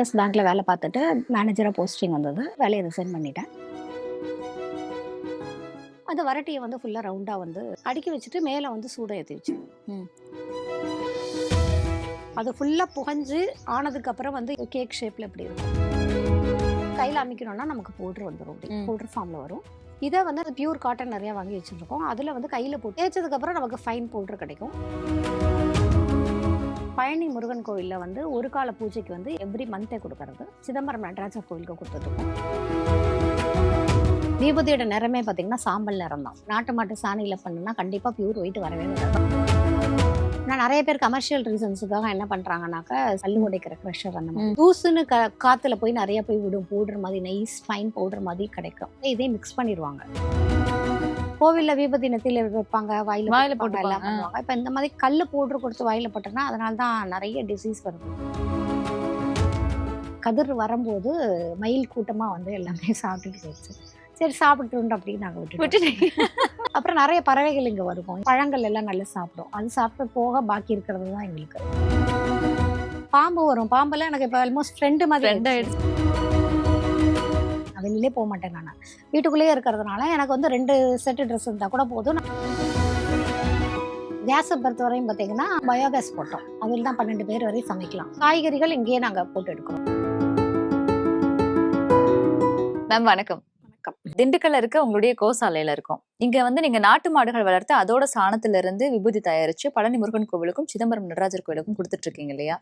Years பேங்க்கில் வேலை பார்த்துட்டு மேனேஜராக போஸ்டிங் வந்தது. வேலையை ரிசைன் பண்ணிட்டேன். அந்த வரட்டியை வந்து ஃபுல்லாக ரவுண்டாக வந்து அடுக்கி வச்சுட்டு மேலே வந்து சூட ஏற்றி வச்சு. அது ஃபுல்லாக புகஞ்சு ஆனதுக்கப்புறம் வந்து கேக் ஷேப்பில் இப்படி இருக்கும்? கையில் அமைக்கணும்னா நமக்கு பவுட்ரு வந்துடும் அப்படி. பவுட்ரு ஃபார்மில் வரும். இதை வந்து அது பியூர் காட்டன் நிறையா வாங்கி வச்சுருக்கோம். அதில் வந்து கையில் போட்டு தேய்ச்சதுக்கப்புறம் நமக்கு ஃபைன் பவுட்ரு கிடைக்கும். பழனி முருகன் கோவிலில் வந்து ஒரு கால பூஜைக்கு வந்து எவ்ரி மந்த்தே கொடுக்கறது. சிதம்பரம் நடராஜர் கோவிலுக்கு கொடுத்துருக்கோம் தீபதியோட நிறமே பார்த்தீங்கன்னா சாம்பல் நிறம் தான். நாட்டு மாட்டு சாணியில் பண்ணுனா கண்டிப்பாக பியூர் ஒயிட் வரவே வராது. நான் நிறைய பேர் கமர்ஷியல் ரீசன்ஸுக்காக என்ன பண்ணுறாங்கனாக்கா கல்லு உடைக்கிற க்ரெஷர் அந்த மாதிரி. தூசுன்னு க காற்றுல போய் நிறைய போய் விடும் பவுடர் மாதிரி நைஸ் ஃபைன் பவுடர் மாதிரி கிடைக்கும். இதையும் மிக்ஸ் பண்ணிடுவாங்க. கோவில்ல விபதி நெத்தியில வைப்பாங்க வாயில வாயில போட்டுப்பாங்க, எல்லாம். பண்ணுவாங்க. இப்போ இந்த மாதிரி கல்லு பவுடர் கொடுத்து வாயில போட்டோம்னா அதனால தான் நிறைய டிசீஸ் வருது கதிர் வரும்போது மயில் கூட்டமா வந்து எல்லாமே சாப்பிட்டுட்டு போயிடுச்சு. சரி சாப்பிட்டுட்டு அப்படின்னு நாங்கள் விட்டுட்டீங்க. அப்புறம் நிறைய பறவைகள் இங்கே வருவோம். பழங்கள் எல்லாம் நல்லா சாப்பிடும். அது சாப்பிட்டு போக பாக்கி இருக்கிறது தான் எங்களுக்கு. பாம்பு வரும். பாம்பெல்லாம் எனக்கு இப்போ ஆல்மோஸ்ட் ஃப்ரெண்டு மாதிரி. நான் வெளியிலே போக மாட்டேன் நான். வீட்டுக்குள்ளேயே இருக்கிறதுனால எனக்கு வந்து ரெண்டு செட்டு ட்ரெஸ் இருந்தால் கூட போதும். கேஸை பொறுத்த வரையும் பார்த்தீங்கன்னா பயோகேஸ் போட்டோம். அதில் தான் பன்னெண்டு பேர் வரையும் சமைக்கலாம். காய்கறிகள் இங்கேயே நாங்கள் போட்டு எடுக்கிறோம். மேம் வணக்கம். வணக்கம். திண்டுக்கல்ல இருக்க உங்களுடைய கோசாலையில இருக்கும். இங்க வந்து நீங்க நாட்டு மாடுகள் வளர்த்து அதோட சாணத்துல இருந்து விபூதி தயாரிச்சு பழனி முருகன் கோவிலுக்கும் சிதம்பரம் நடராஜர் கோவிலுக்கும் கொடுத்துட்டு இருக்கீங்க இல்லையா?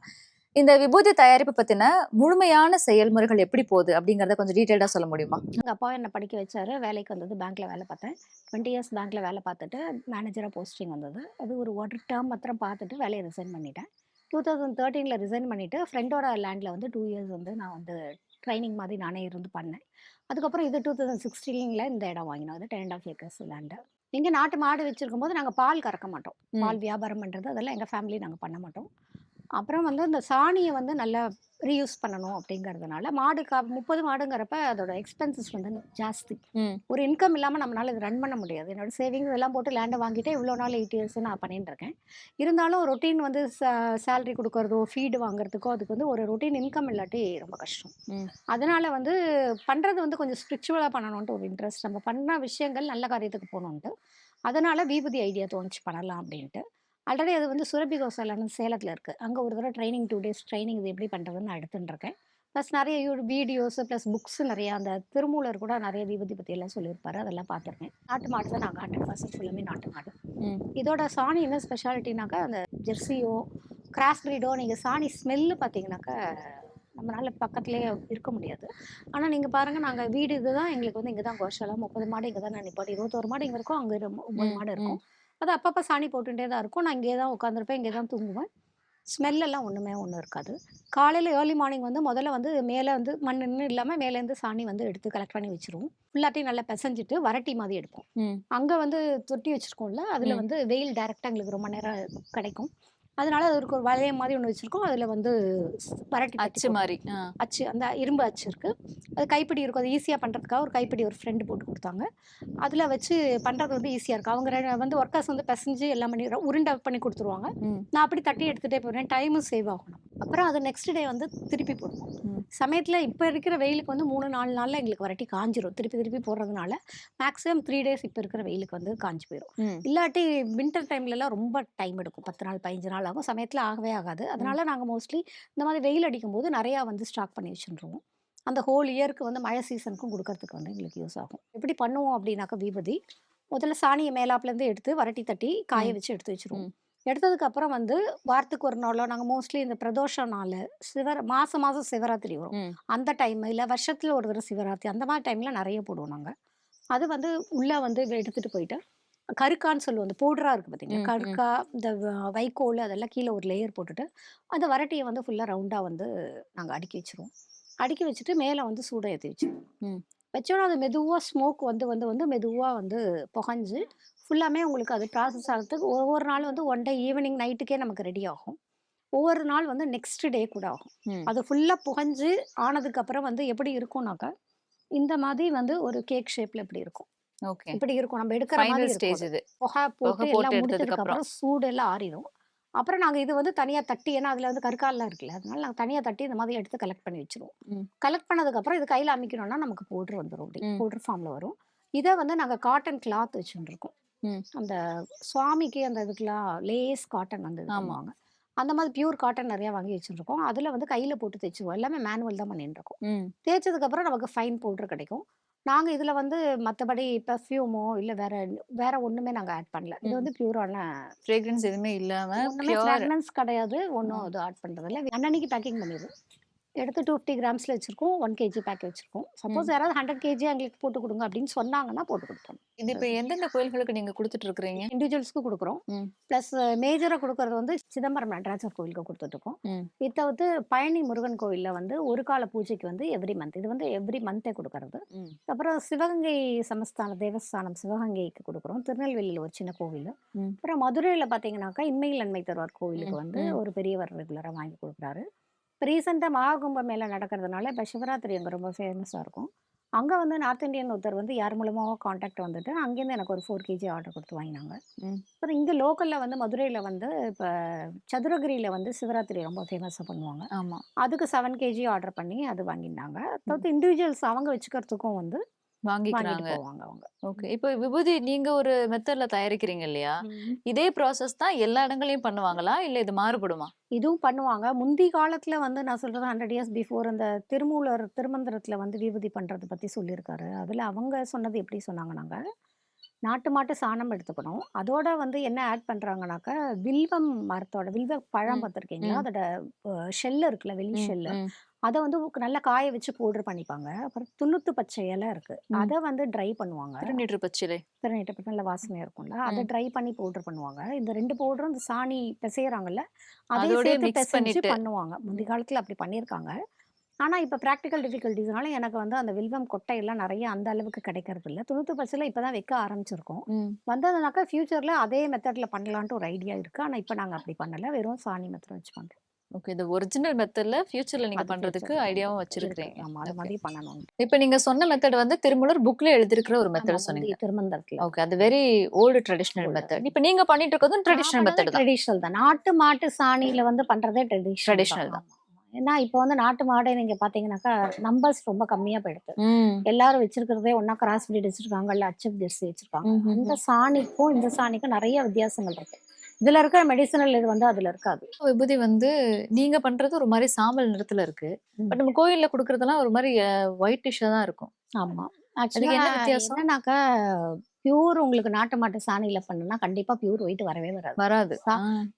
இந்த விபூதி தயாரிப்பு பத்தின முழுமையான செயல்முறைகள் எப்படி போகுது அப்படிங்கறத கொஞ்சம் டீடைல்டா சொல்ல முடியுமா? எங்கள் அப்பா என்னை படிக்க வச்சாரு வேலைக்கு வந்தது பேங்க்கில் வேலை பார்த்தேன். டுவெண்ட்டி இயர்ஸ் பேங்க்கில் வேலை பார்த்துட்டு மேனேஜராக போஸ்டிங் வந்தது. அது ஒரு ஒரு டேர்ம் மாத்திரம் பார்த்துட்டு வேலையை ரிசைன் பண்ணிட்டேன். டூ தௌசண்ட் தேர்ட்டீனில் ரிசைன் பண்ணிவிட்டு ஃப்ரெண்டோட லேண்டில் வந்து டூ இயர்ஸ் வந்து நான் வந்து ட்ரைனிங் மாதிரி நானே இருந்து பண்ணேன். அதுக்கப்புறம் இது டூ தௌசண்ட் சிக்ஸ்டீனில் இந்த இடம் வாங்கினோம். அது ten and half acres land இங்கே நாட்டு மாடு வச்சிருக்கும் போது நாங்கள் பால் கறக்க மாட்டோம். பால் வியாபாரம் பண்ணுறது அதெல்லாம் எங்கள் ஃபேமிலி நாங்கள் பண்ண மாட்டோம். அப்புறம் வந்து இந்த சாணியை வந்து நல்லா ரீயூஸ் பண்ணணும் அப்படிங்கிறதுனால மாடு கா முப்பது மாடுங்கிறப்ப அதோட எக்ஸ்பென்சஸ் வந்து ஜாஸ்தி. ஒரு இன்கம் இல்லாமல் நம்மளால இது ரன் பண்ண முடியாது. என்னோட சேவிங்ஸ் எல்லாம் போட்டு லேண்டை வாங்கிட்டு இவ்வளோ நாள் எயிட் இயர்ஸ் நான் பண்ணிட்டு இருக்கேன். இருந்தாலும் ரொட்டீன் வந்து சேலரி கொடுக்கறதோ ஃபீடு வாங்குறதுக்கோ அதுக்கு வந்து ஒரு ரொட்டீன் இன்கம் இல்லாட்டி ரொம்ப கஷ்டம். அதனால வந்து பண்ணுறது வந்து கொஞ்சம் ஸ்பிரிச்சுவலாக பண்ணணுன்ட்டு ஒரு இன்ட்ரெஸ்ட் நம்ம பண்ண விஷயங்கள் நல்ல காரியத்துக்கு போகணுன்ட்டு அதனால விபூதி ஐடியா தோணுச்சு பண்ணலாம் அப்படின்ட்டு. ஆல்ரெடி அது வந்து சுரபி கோசாலான்னு சேலத்தில் இருக்குது அங்கே ஒரு தடவை ட்ரைனிங் டூ டேஸ் ட்ரைனிங் இது எப்படி பண்ணுறதுன்னு நான் எடுத்துட்டு இருக்கேன் ப்ளஸ் நிறைய வீடியோஸ் ப்ளஸ் புக்ஸ் நிறையா அந்த திருமூலர் கூட நிறைய விபூதி பற்றி எல்லாம் சொல்லியிருப்பாரு. அதெல்லாம் பார்த்துருக்கேன். நாட்டு மாடு தான் நாங்கள் ஹண்ட்ரட் பர்சன்ட் ஃபுல்லுமே நாட்டு மாடு. இதோட சாணி என்ன ஸ்பெஷாலிட்டினாக்கா அந்த ஜெர்சியோ கிராஸ் பிரீடோ நீங்கள் சாணி ஸ்மெல்லு பார்த்தீங்கன்னாக்கா நம்மளால பக்கத்துலேயே இருக்க முடியாது. ஆனால் நீங்கள் பாருங்கள் நாங்கள் வீடு இதுதான். எங்களுக்கு வந்து இங்கே தான் கோஷாலா முப்பது மாடு இங்கே தான் நான் நிப்பாட்டி இருபத்தோரு மாடு இங்கே இருக்கும். அங்கே ஒம்பது மாடு இருக்கும். அது அப்பப்போ சாணி போட்டுகிட்டே தான் இருக்கும். நான் இங்கே தான் உட்காந்துருப்பேன் இங்கே தான் தூங்குவேன். ஸ்மெல் எல்லாம் ஒன்றுமே ஒன்றும் இருக்காது. காலையில் ஏர்லி மார்னிங் வந்து முதல்ல வந்து மேலே வந்து மண்ணுன்னு இல்லாமல் மேலேருந்து சாணி வந்து எடுத்து கலெக்ட் பண்ணி வச்சிருவோம். ஃபுல்லாத்தையும் நல்லா பிசைஞ்சிட்டு வரட்டி மாதிரி எடுப்போம். அங்கே வந்து தொட்டி வச்சுருக்கோம்ல அதில். வந்து வெயில் டைரெக்டாக எங்களுக்கு ரொம்ப நேரம் கிடைக்கும். அதனால அதுக்கு ஒரு வளைய மாதிரி ஒன்று வச்சுருக்கோம். அதில் வந்து வரட்டி அச்சு. மாதிரி. அச்சு அந்த இரும்பு அச்சு இருக்குது அது கைப்பிடி இருக்கும். அது ஈஸியாக பண்ணுறதுக்காக ஒரு கைப்பிடி ஒரு ஃப்ரெண்டு போட்டு கொடுத்தாங்க. அதில் வச்சு பண்ணுறது வந்து ஈஸியாக இருக்கும் அவங்க வந்து ஒர்க்கர்ஸ் வந்து பிசைஞ்சு எல்லாம் பண்ணி உருண்டை பண்ணி கொடுத்துருவாங்க. நான் அப்படி தட்டி எடுத்துகிட்டே போகிறேன் டைமும் சேவ் ஆகணும். அப்புறம் அதை நெக்ஸ்ட் டே வந்து திருப்பி போடுவோம். சமயத்தில் இப்போ இருக்கிற வெயிலுக்கு வந்து மூணு நாலு நாளில் எங்களுக்கு வரட்டி காஞ்சிரும். திருப்பி திருப்பி போடுறதுனால மேக்ஸிமம் த்ரீ டேஸ் இப்போ இருக்கிற வெயிலுக்கு வந்து காஞ்சி போயிடும். இல்லாட்டி வின்டர் டைம்லலாம் ரொம்ப டைம் எடுக்கும். பத்து நாள் பதினஞ்சு நாள் ஆகும் சமயத்தில் ஆகவே ஆகாது. அதனால நாங்கள் மோஸ்ட்லி இந்த மாதிரி வெயில் அடிக்கும் போது நிறையா வந்து ஸ்டாக் பண்ணி வச்சுருவோம் அந்த ஹோல் இயருக்கு வந்து மழை சீசனுக்கும் கொடுக்கறதுக்கு வந்து எங்களுக்கு யூஸ் ஆகும். எப்படி பண்ணுவோம் அப்படின்னாக்கா விபதி முதல்ல சாணியை மேலாப்புலேருந்து எடுத்து வரட்டி தட்டி காய. வச்சு எடுத்து வச்சுருவோம். ம். எடுத்ததுக்கு அப்புறம் வந்து வாரத்துக்கு ஒரு நாளோ நாங்கள் மோஸ்ட்லி இந்த பிரதோஷ நாள் சிவர மாதம் மாதம் சிவராத்திரி வரும். அந்த டைம் இல்லை வருஷத்தில் ஒரு தடவை சிவராத்திரி அந்த மாதிரி டைமில் நிறைய போடுவோம் நாங்கள் அது வந்து உள்ளே வந்து எடுத்துகிட்டு போயிட்டு கருக்கான்னு சொல்லுவோம். அந்த பவுடராக இருக்குது ம். கருக்கா இந்த வைக்கோல் அதெல்லாம் கீழே ஒரு லேயர் போட்டுட்டு அந்த வரட்டியை வந்து ஃபுல்லாக ரவுண்டாக வந்து நாங்கள் அடுக்கி வச்சிருவோம். அடுக்கி வச்சுட்டு மேலே வந்து சூட ஏற்றி வச்சிருவோம். வச்சோன்னா அது மெதுவாக ஸ்மோக் வந்து வந்து வந்து மெதுவாக வந்து புகஞ்சு ஃபுல்லாமே உங்களுக்கு அது ப்ராசஸ் ஆகிறதுக்கு ஒவ்வொரு நாள் வந்து ஒன் டே ஈவினிங் நைட்டுக்கே நமக்கு ரெடி ஆகும். ஒவ்வொரு நாள் வந்து நெக்ஸ்ட் டே கூட ஆகும். அது ஃபுல்லாக புகஞ்சு ஆனதுக்கப்புறம் வந்து எப்படி இருக்கும்னாக்கா இந்த மாதிரி வந்து ஒரு கேக் ஷேப்பில் இப்படி இருக்கும். ஓகே இப்படி இருக்கும் நம்ம எடுக்கிற மாதிரி ஸ்டேஜ். இது புகை போட்டு எல்லாம் முடிச்சதுக்கு அப்புறம். சூடு எல்லாம் ஆறிடும் அப்புறம் நாங்க இது வந்து தனியா தட்டி ஏன்னா அதுல வந்து கருக்கால்லாம் இருக்குல்ல அதனால நாங்க தனியா தட்டி இந்த மாதிரி எடுத்து கலெக்ட் பண்ணி வச்சிருவோம். கலெக்ட் பண்ணதுக்கு அப்புறம் இது கையில அமைக்கணும்னா நமக்கு பவுடர் வந்துடும் அப்படி. பவுடர் ஃபார்ம்ல வரும் இதை வந்து நாங்க காட்டன் கிளாத் வச்சுருக்கோம். அந்த சுவாமிக்கு அந்த இதுக்கெல்லாம் லேஸ் காட்டன் வந்து இது ஆமா. பண்ணுவாங்க அந்த மாதிரி பியூர் காட்டன் நிறைய வாங்கி வச்சுருக்கோம் அதுல வந்து கையில போட்டு தைச்சிருவோம் எல்லாமே மேனுவல் தான் பண்ணிட்டு இருக்கோம் ம். தேய்ச்சதுக்கு அப்புறம் நமக்கு ஃபைன் பவுடர் கிடைக்கும் நாங்க இதுல வந்து மத்தபடி பெர்ஃப்யூமோ இல்ல வேற வேற ஒண்ணுமே நாங்க ஆட் பண்ணல இது. வந்து பியூரான ஃப்ரேக்ரன்ஸ் எதுவுமே இல்லாம ஒண்ணுமே ஃப்ராக்ரன்ஸ் கிடையாது. ஒன்றும் இது ஆட் பண்றது இல்ல அன்னன்னைக்கு பேக்கிங் பண்ணிடுவோம் எடுத்து டூ ஃபிஃப்டி கிராம்ஸ்ல வச்சிருக்கோம். ஒன் கேஜி பேக் வச்சிருக்கோம். சப்போஸ் யாராவது ஹண்ட்ரட் கேஜி எங்களுக்கு போட்டு கொடுங்க அப்படின்னு சொன்னாங்கன்னா போட்டு கொடுப்போம் இது இப்ப எந்தெந்த கோயில்களுக்கு நீங்க கொடுத்துட்டு இருக்கிறீங்க? இண்டிவிஜுவல்ஸ்க்கு கொடுக்குறோம். ப்ளஸ் மேஜராக கொடுக்கறது வந்து சிதம்பரம் நடராஜர் கோவிலுக்கு கொடுத்துட்ருக்கோம். இதை தவிர்த்து பழனி முருகன் கோவிலில் வந்து ஒரு கால பூஜைக்கு வந்து எவ்ரி மந்த் இது வந்து எவ்ரி மந்த்தே கொடுக்கறது. அப்புறம் சிவகங்கை சமஸ்தான தேவஸ்தானம் சிவகங்கைக்கு கொடுக்குறோம். திருநெல்வேலியில் ஒரு சின்ன கோவில். அப்புறம் மதுரையில் பார்த்தீங்கன்னாக்கா இன்மையில் நன்மை தருவார் கோவிலுக்கு வந்து. ஒரு பெரியவர் ரெகுலராக வாங்கி கொடுக்குறாரு. இப்போ ரீசெண்டாக மகாகும்ப மேலே நடக்கிறதுனால இப்போ சிவராத்திரி அங்கே ரொம்ப ஃபேமஸாக இருக்கும். அங்கே வந்து நார்த் இந்தியன் ஒருத்தர் வந்து யார் மூலமாக காண்டாக்ட் வந்துட்டு அங்கேருந்து எனக்கு ஒரு ஃபோர் கேஜி ஆர்டர் கொடுத்து வாங்கினாங்க. அப்புறம் இங்கே லோக்கலில் வந்து மதுரையில் வந்து இப்போ சதுரகிரியில் வந்து சிவராத்திரி ரொம்ப ஃபேமஸாக பண்ணுவாங்க. ஆமா. அதுக்கு செவன் கேஜி ஆர்டர் பண்ணி அது வாங்கியிருந்தாங்க. தவிர்த்து இண்டிவிஜுவல்ஸ் அவங்க வச்சுக்கிறதுக்கும் வந்து வாங்கிக்கிறாங்க ஓகே இப்போ விபூதி நீங்க ஒரு மெத்தட்ல தயாரிக்கிறீங்க இல்லையா? இதே ப்ராசஸ் தான் எல்லா இடங்களையும் பண்ணுவாங்களா? இல்ல இது மாறுபடுமா? இதுவும் பண்ணுவாங்க. முந்தி காலத்துல வந்து நான் சொல்றது ஹண்ட்ரட் இயர்ஸ் பிஃபோர் அந்த திருமூலர் திருமந்திரத்துல வந்து விபூதி பண்றதை பத்தி சொல்லியிருக்காரு. அதுல அவங்க சொன்னது எப்படி சொன்னாங்கன்னாங்க நாட்டு மாட்டு சாணம் எடுத்துக்கணும். அதோட வந்து என்ன ஆட் பண்றாங்கனாக்கா வில்வம் மரத்தோட வில்வ பழம் பார்த்துருக்கீங்களா. அதோட ஷெல் இருக்குல்ல வெளி ஷெல்லு அதை வந்து நல்லா காய வச்சு பவுடர் பண்ணிப்பாங்க. அப்புறம் துளுத்து பச்சை இலை இருக்கு. அதை வந்து ட்ரை பண்ணுவாங்க. திருநீற்று பச்சிலை திருநீட்டப்பட்ட நல்ல வாசனையா இருக்கும்ல. அதை. ட்ரை பண்ணி பவுடர் பண்ணுவாங்க. இந்த ரெண்டு பவுடரும் இந்த சாணி பிசையறாங்கல்ல பண்ணிட்டு. பண்ணுவாங்க. முந்தி காலத்துல அப்படி பண்ணியிருக்காங்க ஆனா இப்ப ப்ராக்டிக்கல் டிஃபிகல்ட்டிஸ்னால எனக்கு வந்து அந்த வில்வம் கொட்டை எல்லாம் நிறைய அந்த அளவுக்கு கிடைக்கிறது இல்ல துணுத்து பச்சில இப்பதான் வைக்க ஆரம்பிச்சிருக்கோம். வந்ததுனாக்கா ஃபியூச்சர்ல அதே மெத்தட்ல பண்ணலான்ட்டு ஒரு ஐடியா இருக்கு. ஆனா இப்ப நாங்க அப்படி பண்ணல. வெறும் சாணி மெத்தட் வச்சு பண்றோம். ஓகே இந்த ஒரிஜினல் மெத்தட்ல ஃபியூச்சர்ல நீங்க பண்றதுக்கு ஐடியாவும் இருக்கு. வச்சிருக்கீங்க ஆமா அது. மாதிரி பண்ணணும். இப்போ நீங்க சொன்ன மெத்தட் வந்து திருமூலர் புக்ல எழுதிருக்கிற ஒரு மெத்தட் சொன்னீங்க. திருமந்தத்துல ஓகே அது வெரி ஓல்டு ட்ரெடிஷனல். மெத்தட் இப்போ நீங்க பண்ணிட்டு இருக்கிறதும் ட்ரெடிஷனல் மெத்தட் தான். ட்ரெடிஷனல் தான். நாட்டு மாட்டு சாணியில வந்து பண்றதே ட்ரெடிஷனல் Traditional தான். ஏன்னா இப்போ வந்து நாட்டு மாடை நீங்க பாத்தீங்கன்னாக்கா நம்பர்ஸ் ரொம்ப கம்மியா போயிடுது. எல்லாரும் வச்சிருக்கிறதே ஒன்னா கிராஸ் பிரீட் வச்சிருக்காங்க இல்ல அச்சப் ஜெர்சி வச்சிருக்காங்க அந்த சாணிக்கும் இந்த சாணிக்கும் நிறைய வித்தியாசங்கள் இருக்கு. இதுல இருக்கிற மெடிசனல் இது வந்து அதுல இருக்காது. விபூதி வந்து நீங்க பண்றது ஒரு மாதிரி சாம்பல் நிறத்துல இருக்கு. பட் நம்ம கோயில்ல குடுக்கறதெல்லாம் ஒரு மாதிரி ஒயிட்டிஷா தான் இருக்கும். ஆமா. அதுக்கு என்ன ஆக்சுவலா வித்தியாசம்? என்னன்னாக்கா பியூர் உங்களுக்கு நாட்டு மாட்டு சாணியில பண்ணுனா கண்டிப்பா பியூர் ஒயிட் வரவே வராது. வராது.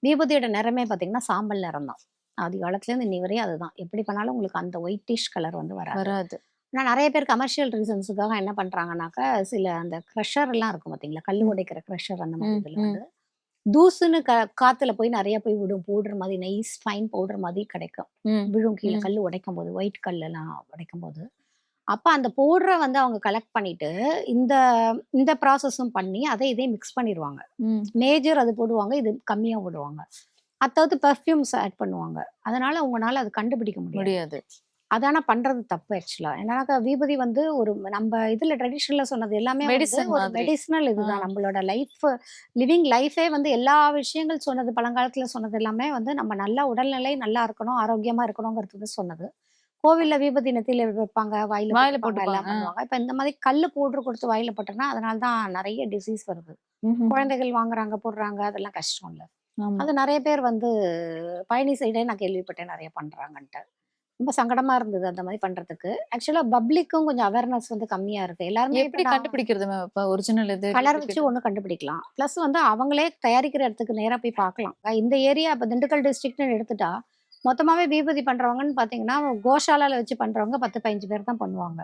விபூதியோட நிறமே பாத்தீங்கன்னா சாம்பல் நிறம் தான் ஆதி காலத்துல இருந்து இன்னி வரையும் அதுதான். எப்படி பண்ணாலும் உங்களுக்கு அந்த ஒயிட்டிஷ் கலர் வந்து வராது. வராது. ஆனா நிறைய பேர் கமர்ஷியல் ரீசன்ஸுக்காக என்ன பண்றாங்கன்னாக்கா சில அந்த க்ரஷர் எல்லாம் இருக்கும் பாத்தீங்களா? கல் உடைக்கிற க்ரஷர் அந்த மாதிரி இதுல. வந்து தூசுன்னு க காத்துல போய் நிறைய போய் விடும். பவுடர் மாதிரி நைஸ் ஃபைன் பவுடர் மாதிரி கிடைக்கும். விழும் கீழே. கல் உடைக்கும் போது ஒயிட் கல் எல்லாம் உடைக்கும் போது அப்ப அந்த பவுடரை வந்து அவங்க கலெக்ட் பண்ணிட்டு இந்த இந்த ப்ராசஸும் பண்ணி அதை இதே மிக்ஸ் பண்ணிடுவாங்க. மேஜர் அது போடுவாங்க இது கம்மியா போடுவாங்க. அது தவிர்த்து பெர்ஃப்யூம்ஸ் ஆட் பண்ணுவாங்க அதனால உங்களால அது கண்டுபிடிக்க முடியாது முடியாது அதான பண்றது தப்பு ஆக்சுவலா ஏன்னாக்கா விபூதி வந்து ஒரு நம்ம இதுல ட்ரெடிஷனல்ல சொன்னது எல்லாமே ஒரு. மெடிசினல் இதுதான். நம்மளோட லைஃப் லிவிங் லைஃபே வந்து எல்லா விஷயங்கள் சொன்னது பழங்காலத்துல சொன்னது எல்லாமே வந்து நம்ம நல்ல உடல்நிலை நல்லா இருக்கணும் ஆரோக்கியமா இருக்கணுங்கிறது சொன்னது கோவில்ல விபூதி நெத்தியில வைப்பாங்க வாயில வாயில போட்டுப்பாங்க, எல்லாம். பண்ணுவாங்க இப்ப இந்த மாதிரி கல்லு பவுடர் கொடுத்து வாயில போட்டோம்னா அதனால தான் நிறைய டிசீஸ் வருது. குழந்தைகள் வாங்குறாங்க போடுறாங்க அதெல்லாம் கஷ்டம் இல்ல. அது நிறைய பேர் வந்து பழனி சைடே நான் கேள்விப்பட்டேன் நிறைய பண்றாங்கன்ட்டு. ரொம்ப சங்கடமா இருந்தது அந்த மாதிரி பண்றதுக்கு. ஆக்சுவலா பப்ளிக்கும் கொஞ்சம் அவேர்னஸ் வந்து கம்மியா இருக்கு. எல்லாருமே எப்படி கண்டுபிடிக்கிறது ஒரிஜினல் இது கலர் வச்சு ஒண்ணு கண்டுபிடிக்கலாம். ப்ளஸ் வந்து அவங்களே தயாரிக்கிற இடத்துக்கு நேரா போய் பார்க்கலாம். இந்த ஏரியா இப்ப திண்டுக்கல் டிஸ்ட்ரிக்ட்னு எடுத்துட்டா மொத்தமாவே விபூதி பண்றவங்கன்னு பாத்தீங்கன்னா கோஷாலால வச்சு பண்றவங்க பத்து பதினஞ்சு பேர் தான் பண்ணுவாங்க.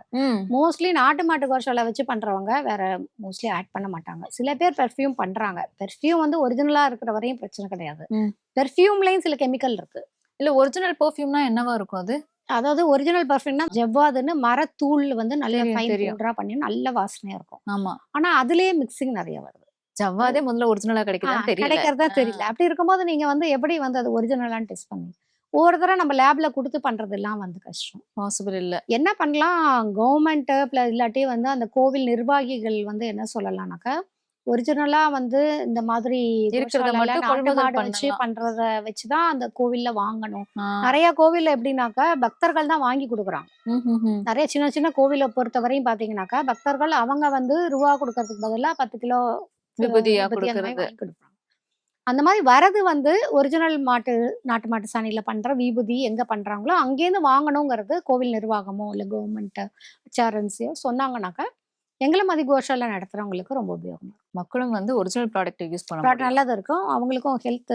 மோஸ்ட்லி நாட்டு மாட்டு கோஷாலா வச்சு பண்றவங்க வேற மோஸ்ட்லி ஆட் பண்ண மாட்டாங்க. சில பேர் பெர்ஃப்யூம் பண்றாங்க. பெர்ஃப்யூம் வந்து ஒரிஜினலா இருக்கிற வரையும் பிரச்சனை கிடையாது. பெர்ஃப்யூம்லயும் சில கெமிக்கல் இருக்கு. இல்ல ஒரிஜினல் பெர்ஃப்யூம்னா என்னவா இருக்கும் அது? அதாவது ஒரிஜினல் பர்ஃப்யூம்னா ஜவ்வாதுன்னு மரத்தூள் வந்து நல்ல ஃபைன் பண்ணி நல்ல வாசனையா இருக்கும். ஆமா. ஆனா அதுலயே மிக்சிங் நிறைய வருது. ஜவ்வாதே முதல்ல ஒரிஜினலா தெரியல. கிடைக்கிறதா தெரியல. அப்படி இருக்கும்போது நீங்க வந்து எப்படி வந்து அது ஒரிஜினலான்னு டெஸ்ட் பண்ணி ஒவ்வொரு தடவை நம்ம லேப்ல கொடுத்து பண்றதெல்லாம் வந்து கஷ்டம். பாசிபிள் இல்ல. என்ன பண்ணலாம்? கவர்மெண்ட் பிளஸ் இல்லாட்டி வந்து அந்த கோவில் நிர்வாகிகள் வந்து என்ன சொல்லலாம்னாக்கா ஒரிஜினலா வந்து இந்த மாதிரி வச்சு. பண்றத வச்சுதான் அந்த கோவில்ல வாங்கணும். நிறைய கோவில்ல எப்படின்னாக்கா பக்தர்கள் தான் வாங்கி கொடுக்குறாங்க. நிறைய சின்ன சின்ன கோவிலை பொறுத்த வரையும் பாத்தீங்கன்னாக்கா பக்தர்கள் அவங்க வந்து ரூபா கொடுக்கறதுக்கு பதிலா பத்து கிலோ விபூதியா விபூதி அந்த மாதிரி வரது வந்து ஒரிஜினல் மாட்டு நாட்டு மாட்டு சாணியில பண்ற விபூதி எங்க பண்றாங்களோ அங்கேருந்து வாங்கணுங்கிறது கோவில் நிர்வாகமோ இல்ல கவர்மெண்ட் ஹெச்ஆர்என்சியோ சொன்னாங்கன்னாக்கா எங்களை மாதிரி கோஷாலை நடத்துறவங்களுக்கு ரொம்ப உபயோகமா இருக்கும். மக்களும் வந்து ஒரிஜினல் ப்ராடக்ட் யூஸ் பண்ண. நல்லது இருக்கும். அவங்களுக்கும் ஹெல்த்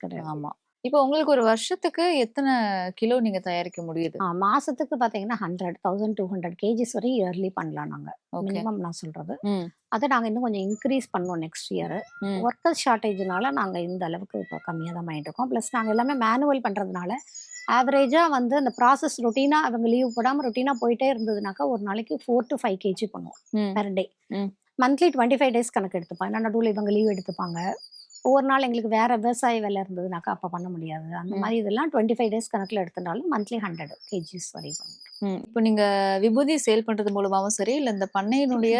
கிடையாது. ஆமா. இப்போ உங்களுக்கு ஒரு வருஷத்துக்கு எத்தனை கிலோ நீங்க தயாரிக்க முடியுது? ஆ, மாசத்துக்கு பாத்தீங்கன்னா hundred thousand two hundred KGs வரை இயர்லி பண்ணலாம் நாங்க. ஓகே. மினிமம் நான் சொல்றது. ம். அதை நாங்க இன்னும் கொஞ்சம் இன்க்ரீஸ் பண்ணோம் நெக்ஸ்ட் இயர் ம். ஒர்க்கர் ஷார்ட்டேஜ்னால நாங்க இந்த அளவுக்கு இப்போ கம்மியாக தான் பண்ணிட்டு இருக்கோம். ப்ளஸ் நாங்க எல்லாமே மேனுவல் பண்றதுனால ஆவரேஜா வந்து அந்த ப்ராசஸ் ரொட்டீனா அவங்க லீவ் போடாம ரொட்டீனா போயிட்டே இருந்ததுனாக்கா ஒரு நாளைக்கு ஃபோர் டு ஃபைவ் கேஜி பண்ணுவோம் ம். பெர் டே ம். மந்த்லி டுவெண்ட்டி ஃபைவ் டேஸ் கணக்கு எடுத்துப்பாங்க ஏன்னா நடுவில் இவங்க லீவ் எடுத்துப்பாங்க? ஒவ்வொரு நாள் எங்களுக்கு வேற விவசாய வேலை இருந்ததுனாக்கா அப்போ பண்ண முடியாது அந்த. மாதிரி இதெல்லாம் டுவெண்ட்டி ஃபைவ் டேஸ் கணக்கில் எடுத்தனாலும் மந்த்லி ஹண்ட்ரட் கேஜிஸ் வரை பண்ணுறோம். இப்போ நீங்க விபூதி சேல் பண்றது மூலமாவும் சரி இல்ல இந்த பண்ணையினுடைய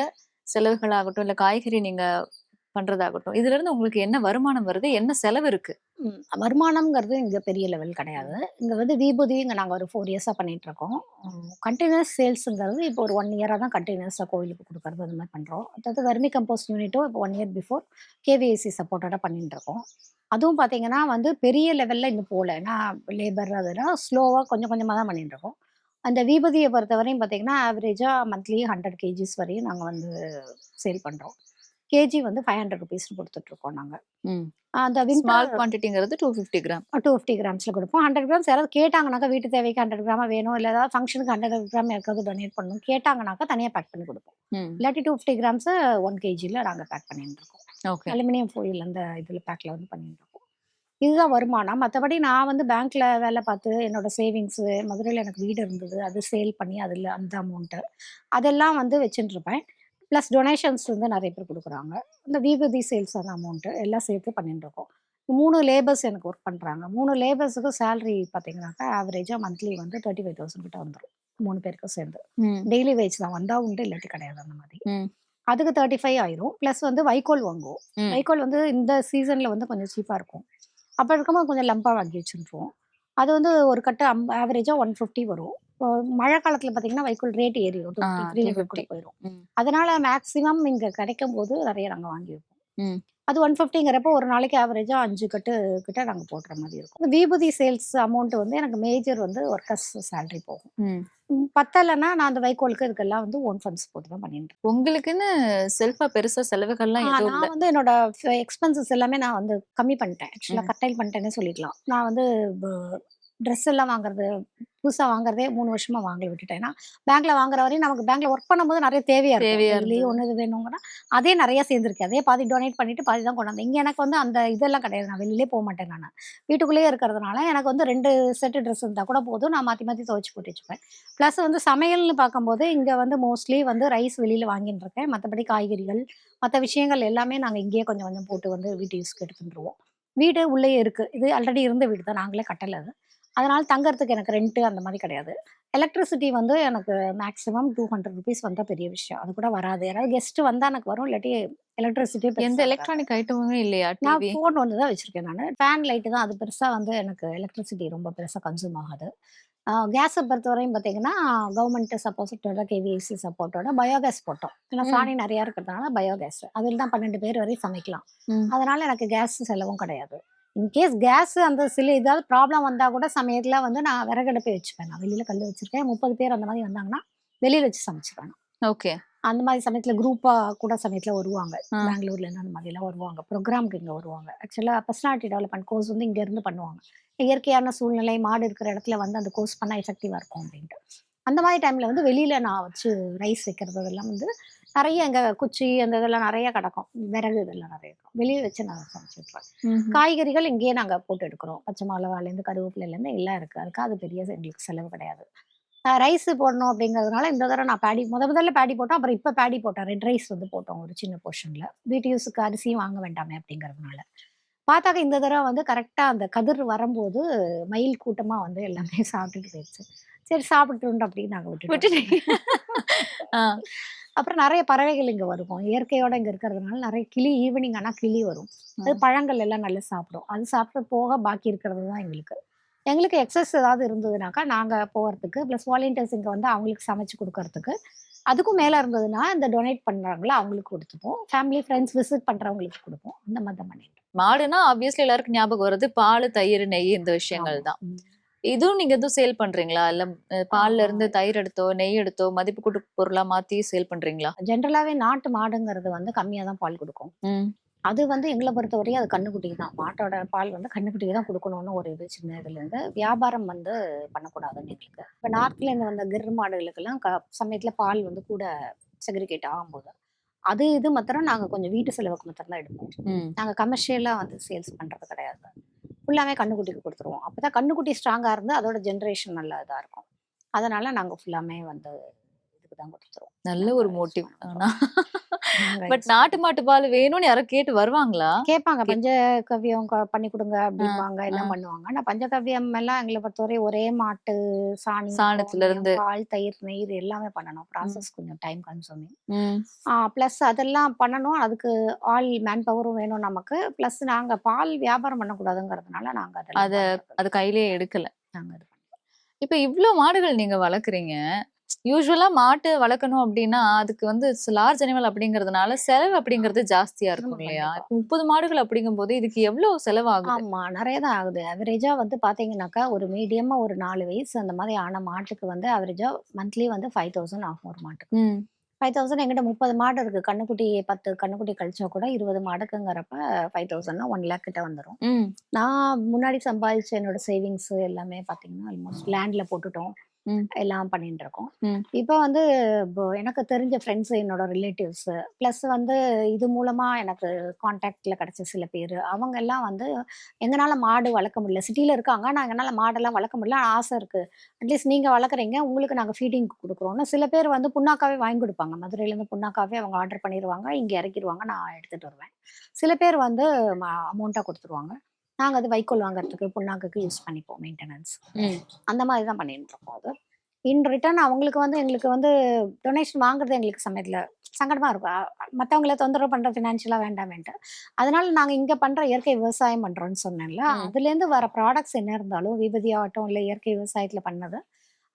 செலவுகளாகட்டும் இல்ல காய்கறி நீங்க பண்றதாகட்டும். இதுல இருந்து உங்களுக்கு என்ன வருமானம் வருது? என்ன செலவு இருக்கு? வருமானம்ங்கிறது இங்கே பெரிய லெவல் கிடையாது. இங்கே வந்து விபூதி இங்கே நாங்கள் ஒரு ஃபோர் இயர்ஸாக பண்ணிட்டு இருக்கோம். கண்டினியூஸ் சேல்ஸுங்கிறது இப்போ ஒரு ஒன் இயராக தான் கண்டினியூஸாக கோவிலுக்கு கொடுக்கறது அந்த மாதிரி பண்ணுறோம் அதாவது வெர்மி கம்போஸ்ட் யூனிட்டும் இப்போ ஒன் இயர் பிஃபோர் கேவிஐசி சப்போர்ட்டடாக பண்ணிட்டு இருக்கோம். அதுவும் பார்த்தீங்கன்னா வந்து பெரிய லெவலில் இன்னும் போகல. ஏன்னா லேபர் அதெல்லாம் ஸ்லோவாக கொஞ்சம் கொஞ்சமாக தான் பண்ணிட்டு இருக்கோம். அந்த விபூதியை பொறுத்தவரையும் பார்த்தீங்கன்னா ஆவரேஜாக மந்த்லி ஹண்ட்ரட் கேஜிஸ் வரையும் நாங்கள் வந்து சேல் பண்ணுறோம் கேஜி வந்து ஃபைவ் ஹண்ட்ரட் ருபீஸ் கொடுத்துட்ருக்கோம் நாங்கள். அந்த small குவான்டிட்டிங்கிறது two fifty gram two fifty கிராம்ஸில் கொடுப்போம். ஹண்ட்ரட் கிராம்ஸ் யாராவது கேட்டாங்கனாக்கா வீட்டு தேவைக்கு ஹண்ட்ரட் கிராமா வேணும் இல்லை ஏதாவது ஃபங்க்ஷனுக்கு ஹண்ட்ரட் கிராம் யாருக்காவது டொனேட் பண்ணணும் கேட்டாங்கனாக்கா தனியாக பேக் பண்ணி கொடுப்போம். இல்லாட்டி டூ ஃபிஃப்டி கிராம்ஸை ஒன் கேஜியில் நாங்கள் பேக் பண்ணிட்டு இருக்கோம். ஓகே அலுமினியம் ஃபோயில் அந்த இதில் பேக்கில் வந்து பண்ணிட்டு இருக்கோம். இதுதான் வருமானம். மற்றபடி நான் வந்து பேங்க்ல வேலை பார்த்து என்னோட சேவிங்ஸு மதுரையில் எனக்கு வீடு இருந்தது. அது சேல் பண்ணி அதில் அந்த அமௌண்ட்டு அதெல்லாம் வந்து வச்சுட்டு இருப்பேன். ப்ளஸ் டொனேஷன்ஸ் வந்து நிறைய பேர் கொடுக்குறாங்க. இந்த விபதி சேல்ஸ் அந்த அமௌண்ட்டு எல்லாம் சேர்த்து பண்ணிட்டு இருக்கோம் மூணு லேபர்ஸ் எனக்கு ஒர்க் பண்ணுறாங்க மூணு லேபர்ஸுக்கு சேலரி பார்த்தீங்கன்னாக்கா ஆவரேஜாக மந்த்லி வந்து தேர்ட்டி ஃபைவ் தௌசண்ட் கிட்ட வந்துடும் மூணு பேருக்கும் சேர்ந்து. டெய்லி வேஜ் தான் வந்தா உண்டு இல்லாட்டி கிடையாது அந்த மாதிரி. அதுக்கு தேர்ட்டி ஃபைவ் ஆயிரும். ப்ளஸ் வந்து வைக்கோல் வாங்குவோம். ம். வைக்கோல் வந்து இந்த சீசன்ல வந்து கொஞ்சம் சீப்பாக இருக்கும். அப்போ இருக்கும்போது கொஞ்சம் லம்பாக வாங்கி வச்சுருவோம் அது வந்து ஒரு கட்டு அம் ஆவரேஜாக ஒன் ஃபிஃப்டி வரும். இப்போ மழை காலத்தில் பார்த்தீங்கன்னா வைக்கோல் ரேட் ஏறிடும் டூ ஆ, ஃபிஃப்டி த்ரீ 250. ஹண்ட்ரட் போயிடும். அதனால மேக்ஸிமம் இங்கே கிடைக்கும் போது நிறைய நாங்கள் வாங்கி வைப்போம் ம். அது ஒன் ஃபிஃப்டிங்கிறப்போ ஒரு நாளைக்கு ஆவரேஜாக அஞ்சு கட்டு கிட்ட நாங்கள் போடுற மாதிரி இருக்கும் இந்த விபூதி சேல்ஸ் அமௌண்ட் வந்து எனக்கு மேஜர் வந்து ஒர்க்கர்ஸ் சேலரி போகும் பத்தலைன்னா நான் அந்த வைக்கோலுக்கு இதுக்கெல்லாம் வந்து ஓன் ஃபண்ட்ஸ் போட்டு தான் பண்ணிட்டு. உங்களுக்குன்னு செல்ஃபா பெருசா செலவுகள்லாம் நான் வந்து என்னோட எக்ஸ்பென்சஸ் எல்லாமே நான் வந்து கம்மி பண்ணிட்டேன் ஆக்சுவலாக ம். கட்டைல் பண்ணிட்டேன்னே சொல்லிக்கலாம் நான் வந்து ட்ரெஸ் எல்லாம் வாங்குறது புதுசாக வாங்குறதே மூணு வருஷமா வாங்கல விட்டுட்டேன். ஏன்னா பேங்க்ல வாங்குற வரையும் நமக்கு பேங்க்ல ஒர்க் பண்ணும்போது நிறைய தேவையா இருக்கும். டெய்லி ஒன்று வேணுங்கன்னா அதே நிறைய சேர்ந்துருக்கு. அதே பாதி டொனேட் பண்ணிட்டு பாதி தான் கொண்டாந்து. இங்கே எனக்கு வந்து அந்த இதெல்லாம் கிடையாது. நான் வெளியிலே போக மாட்டேன் நான். வீட்டுக்குள்ளேயே இருக்கிறதுனால எனக்கு வந்து ரெண்டு செட்டு ட்ரெஸ் இருந்தால் கூட போதும். நான் மாற்றி மாற்றி துவைச்சு போட்டு வச்சுப்பேன். ப்ளஸ் வந்து சமையல்னு பார்க்கும்போது இங்கே வந்து மோஸ்ட்லி வந்து ரைஸ் வெளியில் வாங்கிட்டு இருக்கேன் மற்றபடி காய்கறிகள் மற்ற விஷயங்கள் எல்லாமே நாங்கள் இங்கேயே கொஞ்சம் கொஞ்சம் போட்டு வந்து வீட்டு யூஸ்க்கு எடுத்துட்டுருவோம் வீடு உள்ளேயே இருக்குது இது ஆல்ரெடி இருந்த வீடு தான். நாங்களே கட்டலை அது. அதனால தங்கறதுக்கு எனக்கு ரெண்ட்டு அந்த மாதிரி கிடையாது. எலக்ட்ரிசிட்டி வந்து எனக்கு மேக்ஸிமம் டூ ஹண்ட்ரட் ருபீஸ் வந்தால் பெரிய விஷயம். அது கூட வராது. யாராவது கெஸ்ட் வந்தால் எனக்கு வரும். இல்லாட்டி எலக்ட்ரிசிட்டி எந்த எலக்ட்ரானிக் ஐட்டமுமே இல்லையா நான் ஃபோன் ஒன்று தான் வச்சுருக்கேன் நான். ஃபேன் லைட்டு தான். அது பெருசாக வந்து எனக்கு எலக்ட்ரிசிட்டி ரொம்ப பெருசாக கன்சூம் ஆகாது. கேஸை பொறுத்தவரையும் பார்த்தீங்கன்னா கவர்மெண்ட் சப்போர்ட்டோட கேவிஐசி சப்போர்ட்டோட பயோகேஸ் போட்டோம். ஏன்னா. சாணி நிறையா இருக்கிறதுனால பயோகேஸ் அதில் தான் பன்னெண்டு பேர் வரை சமைக்கலாம். அதனால எனக்கு கேஸ் செலவும் கிடையாது. இன்கேஸ் கேஸ் அந்த சில ஏதாவது ப்ராப்ளம் வந்தால் கூட சமயத்தில் வந்து நான் விறகடுப்பே வச்சுப்பேன். நான் வெளியில் கல் வச்சுருக்கேன். முப்பது பேர் அந்த மாதிரி வந்தாங்கன்னா வெளியில் வச்சு சமைச்சிருவேன் நான். ஓகே அந்த மாதிரி சமயத்தில் குரூப்பாக கூட சமயத்தில் வருவாங்க. ஆ. பெங்களூர்லேருந்து அந்த மாதிரிலாம் வருவாங்க. ப்ரோக்ராம்க்கு இங்கே வருவாங்க. ஆக்சுவலாக பர்சனாலிட்டி டெவலப்மெண்ட் கோர்ஸ் வந்து இங்கேருந்து பண்ணுவாங்க. இயற்கையான சூழ்நிலை மாடு இருக்கிற இடத்துல வந்து அந்த கோர்ஸ் பண்ணால் எஃபெக்டிவாக இருக்கும் அப்படின்ட்டு. அந்த மாதிரி டைமில் வந்து வெளியில் நான் வச்சு ரைஸ் வைக்கிறது இதெல்லாம் வந்து நிறைய எங்கள் குச்சி அந்த இதெல்லாம் நிறைய கிடக்கும். விறகு இதெல்லாம் நிறைய இருக்கும். வெளியில் வச்சு நான் சமைச்சிட்றேன் காய்கறிகள் இங்கேயே நாங்கள் போட்டு எடுக்கிறோம். பச்சை மிளகாலேருந்து கருவேப்பிலையிலேருந்து எல்லாம் இருக்குது அதுக்கு அது பெரிய எங்களுக்கு செலவு கிடையாது. ரைஸ் போடணும் அப்படிங்கிறதுனால இந்த தடவை நான் பேடி முத முதல்ல பேடி போட்டோம். அப்புறம் இப்போ பேடி போட்டோம் ரெட் ரைஸ் வந்து போட்டோம் ஒரு சின்ன போர்ஷனில் வீட்டு யூஸுக்கு அரிசியும் வாங்க வேண்டாமே அப்படிங்கிறதுனால. பார்த்தாக்க இந்த தடவை வந்து கரெக்டாக அந்த கதிர் வரும்போது மயில் கூட்டமாக வந்து எல்லாமே சாப்பிட்டுட்டு போயிடுச்சு. சரி சாப்பிட்டுட்டு அப்படின்னு நாங்கள் விட்டுட்டு. அப்புறம் நிறைய பறவைகள் இங்கே வருவோம். இயற்கையோட இங்கே இருக்கிறதுனால நிறைய கிளி ஈவினிங் ஆனால் கிளி வரும். அது. பழங்கள் எல்லாம் நல்லா சாப்பிடும். அது சாப்பிட்டு போக பாக்கி இருக்கிறது தான் எங்களுக்கு. எங்களுக்கு எக்ஸஸ் ஏதாவது இருந்ததுனாக்கா நாங்கள் போகிறதுக்கு ப்ளஸ் வாலண்டியர்ஸ் இங்கே வந்து அவங்களுக்கு சமைச்சு கொடுக்கறதுக்கு அதுக்கும் மேலே இருந்ததுன்னா இந்த டொனேட் பண்ணுறாங்களோ அவங்களுக்கு கொடுத்துப்போம். ஃபேமிலி ஃப்ரெண்ட்ஸ் விசிட் பண்ணுறவங்களுக்கு கொடுப்போம். அந்த மாதிரி தான் பண்ணிட்டு மாடுனா ஆப்வியஸ்லி எல்லாருக்கும் ஞாபகம் வருது பால் தயிர் நெய் இந்த விஷயங்கள் தான். இதுவும் நீங்க எதுவும் சேல் பண்றீங்களா? இல்ல பால்ல இருந்து தயிர் எடுத்தோ நெய் எடுத்தோ மதிப்பு கூட்டு பொருளா மாத்தி சேல் பண்றீங்களா? ஜென்ரலாகவே நாட்டு மாடுங்கிறது வந்து கம்மியாக தான் பால் கொடுக்கும். அது வந்து எங்களை பொறுத்தவரையும் அது கண்ணுக்குட்டிக்கு தான். மாட்டோட பால் வந்து கண்ணுக்குட்டிக்கு தான் கொடுக்கணும்னு ஒரு இது சின்ன இதுலேருந்து வியாபாரம் வந்து பண்ணக்கூடாதுன்னு எங்களுக்கு. இப்போ நார்த்லேருந்து வந்த கிர் மாடுகளுக்கெல்லாம் க சமயத்தில் பால் வந்து கூட செக்ரிகேட் ஆகும்போது அது இது மாத்திரம் நாங்கள் கொஞ்சம் வீட்டு செலவுக்கு மாத்திரம் தான் எடுப்போம். நாங்கள் கமர்ஷியலாக வந்து சேல்ஸ் பண்ணுறது கிடையாது. ஃபுல்லாமே கண்ணுக்குட்டிக்கு கொடுத்துருவோம். அப்போ தான் கண்ணுக்குட்டி ஸ்ட்ராங்காக இருந்து அதோட ஜென்ரேஷன் நல்ல இதாக இருக்கும். அதனால நாங்கள் ஃபுல்லாமே வந்து இதுக்கு தான் கொடுத்துருவோம். நல்ல ஒரு மோட்டிவ் ஆனா நாங்க பட் நாட்டு மாட்டு பால் வேணும்னு யாரும் கேட்டு வருவாங்களா? கேட்பாங்க. பஞ்ச கவ்யம் க- பண்ணி கொடுங்க அப்படிம்பாங்க. எல்லாம் பண்ணுவாங்க? ஆனா பஞ்சகவ்யம் எல்லாம் எங்களை பொறுத்தவரை ஒரே மாட்டு சாணி சாணத்துல இருந்து. பால் தயிர் நெய் இது எல்லாமே பண்ணணும். ப்ராசஸ் கொஞ்சம் டைம் கன்சூமிங் ப்ளஸ் அதெல்லாம் பண்ணணும். அதுக்கு ஆல் மேன் பவரும் வேணும் நமக்கு. ப்ளஸ் நாங்க பால் வியாபாரம் பண்ணக்கூடாதுங்கிறதுனால நாங்க அத- அது கையிலேயே எடுக்கல. நாங்க. இப்ப இவ்ளோ மாடுகள் நீங்க வளர்க்குறீங்க. யூஸ்வலா மாட்டு வளர்க்கணும் அப்படின்னா அதுக்கு வந்து லார்ஜ் அனிமல் அப்படிங்கறதுனால செலவு அப்படிங்கிறது ஜாஸ்தியா இருக்கும் இல்லையா? முப்பது மாடுகள் அப்படிங்கும் போது இதுக்கு எவ்வளவு செலவாகுது? ஆமா நிறைய தான் ஆகுது. அவரேஜா வந்து பாத்தீங்கன்னாக்கா ஒரு மீடியமா ஒரு நாலு வயசு அந்த மாதிரி ஆன மாட்டுக்கு வந்து அவரேஜா மந்த்லி வந்து ஃபைவ் தௌசண்ட் ஆகும் ஒரு மாட்டுக்கு. ஃபைவ் தௌசண்ட் எங்கிட்ட முப்பது மாடு இருக்கு. கண்ணுக்குட்டி பத்து கண்ணுக்குட்டி கழிச்சா கூட இருபது மாடுக்குங்கிறப்ப ஃபைவ் தௌசண்ட்னா ஒன் லேக் கிட்ட வந்துடும் நான் முன்னாடி சம்பாதிச்ச என்னோட சேவிங்ஸ் எல்லாமே பார்த்தீங்கன்னா ஆல்மோஸ்ட் லேண்ட்ல போட்டுட்டோம். எல்லாம் பண்ணிட்டு இருக்கோம். இப்போ வந்து எனக்கு தெரிஞ்ச ஃப்ரெண்ட்ஸ் என்னோட ரிலேட்டிவ்ஸ் ப்ளஸ் வந்து இது மூலமா எனக்கு காண்டாக்ட்ல கிடைச்ச சில பேர் அவங்க எல்லாம் வந்து எங்களால மாடு வளர்க்க முடியல. சிட்டில இருக்காங்க நான் எங்களால மாடெல்லாம் வளர்க்க முடியல. ஆசை இருக்கு. அட்லீஸ்ட் நீங்க வளர்க்குறீங்க உங்களுக்கு நாங்க ஃபீடிங் கொடுக்குறோம்னு சில பேர் வந்து புண்ணாக்காவே வாங்கி கொடுப்பாங்க. மதுரையில இருந்து புண்ணாக்காவே அவங்க ஆர்டர் பண்ணிடுவாங்க இங்க இறக்கிடுவாங்க நான் எடுத்துட்டு வருவேன். சில பேர் வந்து அமௌண்ட்டாக கொடுத்துருவாங்க. நாங்கள் அது வைக்கோல் வாங்குறதுக்கு புண்ணாக்குக்கு யூஸ் பண்ணிப்போம் மெயின்டெனன்ஸ் அந்த மாதிரி தான் பண்ணிட்டு இருக்கோம் அது. இன் ரிட்டர்ன் அவங்களுக்கு வந்து எங்களுக்கு வந்து டொனேஷன் வாங்குறது எங்களுக்கு சமயத்தில் சங்கடமாக இருக்கும். மற்றவங்கள தொந்தரவு பண்ணுற ஃபினான்ஷியலாக வேண்டாமேன்ட்டு. அதனால நாங்கள் இங்கே பண்ணுற இயற்கை விவசாயம் பண்ணுறோம்னு சொன்னேன்ல. அதுலேருந்து வர ப்ராடக்ட்ஸ் என்ன இருந்தாலும் விபதி ஆகட்டும் இல்லை இயற்கை விவசாயத்தில் பண்ணது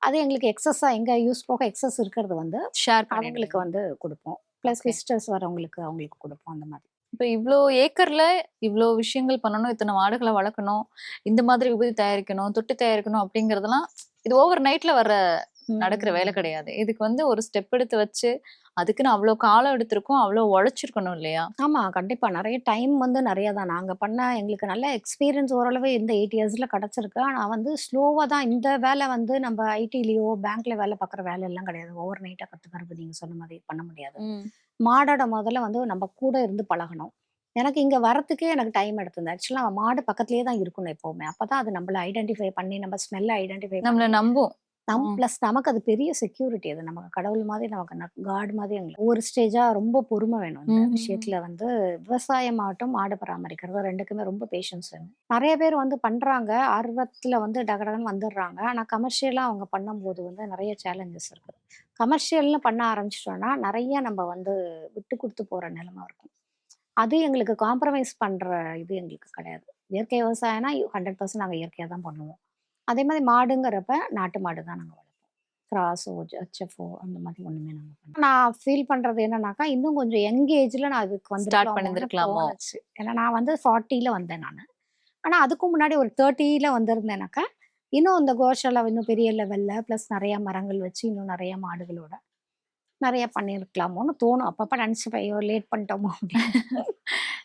அது எங்களுக்கு எக்ஸஸாக எங்கள் யூஸ் போக எக்ஸஸ் இருக்கிறது வந்து ஷேர் அவங்களுக்கு வந்து கொடுப்போம். ப்ளஸ். விசிட்டர்ஸ் வரவங்களுக்கு அவங்களுக்கு கொடுப்போம் அந்த மாதிரி. இப்ப இவ்ளோ ஏக்கர்ல இவ்ளோ விஷயங்கள் பண்ணணும் இத்தனை மாடுகளை வளர்க்கணும் இந்த மாதிரி விபதி தயாரிக்கணும் தொட்டி தயாரிக்கணும் அப்படிங்கறதெல்லாம் இது ஓவர் நைட்ல வர்ற நடக்கிற வேலை கிடையாது. இதுக்கு வந்து ஒரு ஸ்டெப் எடுத்து வச்சு அதுக்குன்னு அவ்வளோ காலம் எடுத்திருக்கோம் அவ்வளோ உழைச்சிருக்கணும் இல்லையா? ஆமா கண்டிப்பா. நிறைய டைம் வந்து நிறைய தான். நாங்க பண்ண எங்களுக்கு நல்ல எக்ஸ்பீரியன்ஸ் ஓரளவு இந்த எயிட் இயர்ஸ்ல கிடைச்சிருக்கு. ஆனா வந்து ஸ்லோவா தான் இந்த வேலை வந்து நம்ம ஐடிலயோ பேங்க்ல வேலை பார்க்குற வேலை எல்லாம் கிடையாது. ஓவர் நைட்டா கத்துக்கிறது நீங்க சொன்ன மாதிரி பண்ண முடியாது. மாடோட முதல்ல வந்து நம்ம கூட இருந்து பழகணும். எனக்கு இங்க வரத்துக்கே எனக்கு டைம் எடுத்தது ஆக்சுவலா மாடு பக்கத்துலயே தான் இருக்கணும் எப்பவுமே. அப்பதான் அது நம்மள ஐடென்டிஃபை பண்ணி நம்ம ஸ்மெல்ல ஐடென்டிஃபை நம்மள நம்பும். நம். ப்ளஸ் நமக்கு அது பெரிய செக்யூரிட்டி அது. நமக்கு கடவுள் மாதிரி நமக்கு காட் மாதிரி எங்களுக்கு ஒவ்வொரு ஸ்டேஜா ரொம்ப பொறுமை வேணும் இந்த. விஷயத்துல வந்து. விவசாயம் ஆகட்டும் மாடு பராமரிக்கிறது ரெண்டுக்குமே ரொம்ப பேஷன்ஸ் வேணும் நிறைய பேர் வந்து பண்றாங்க. ஆர்வத்துல வந்து டகடகன்னு வந்துடுறாங்க. ஆனா கமர்ஷியலா அவங்க பண்ணும்போது வந்து நிறைய சேலஞ்சஸ் இருக்கு. கமர்ஷியல்னு பண்ண ஆரம்பிச்சிட்டோம்னா நிறைய நம்ம வந்து விட்டு கொடுத்து போற நிலைமை இருக்கும். அது எங்களுக்கு காம்ப்ரமைஸ் பண்ற இது எங்களுக்கு கிடையாது. இயற்கை விவசாயம்னா ஹண்ட்ரட் பர்சன்ட் நாங்கள் இயற்கையாக தான் பண்ணுவோம். அதே மாதிரி மாடுங்கிறப்ப நாட்டு மாடு தான் நாங்கள் வளர்ப்போம். கிராஸோ ஹெச்எஃப்ஓ அந்த மாதிரி ஒன்றுமே நாங்கள் நான் ஃபீல் பண்ணுறது என்னன்னாக்கா இன்னும் கொஞ்சம் யங் ஏஜில் நான் அதுக்கு வந்து Start பண்ணியிருந்திருக்கலாமோ? ஏன்னா நான் வந்து ஃபார்ட்டியில் வந்தேன் நான். ஆனால் அதுக்கும் முன்னாடி ஒரு தேர்ட்டியில் வந்திருந்தேனாக்கா இன்னும் இந்த கோஷாலா இன்னும் பெரிய லெவலில் ப்ளஸ் நிறைய மரங்கள் வச்சு இன்னும் நிறைய மாடுகளோட நிறைய பண்ணியிருக்கலாமோன்னு தோணும். அப்பப்போ நினச்சிப்பேன் ஐயோ லேட் பண்ணிட்டோமோ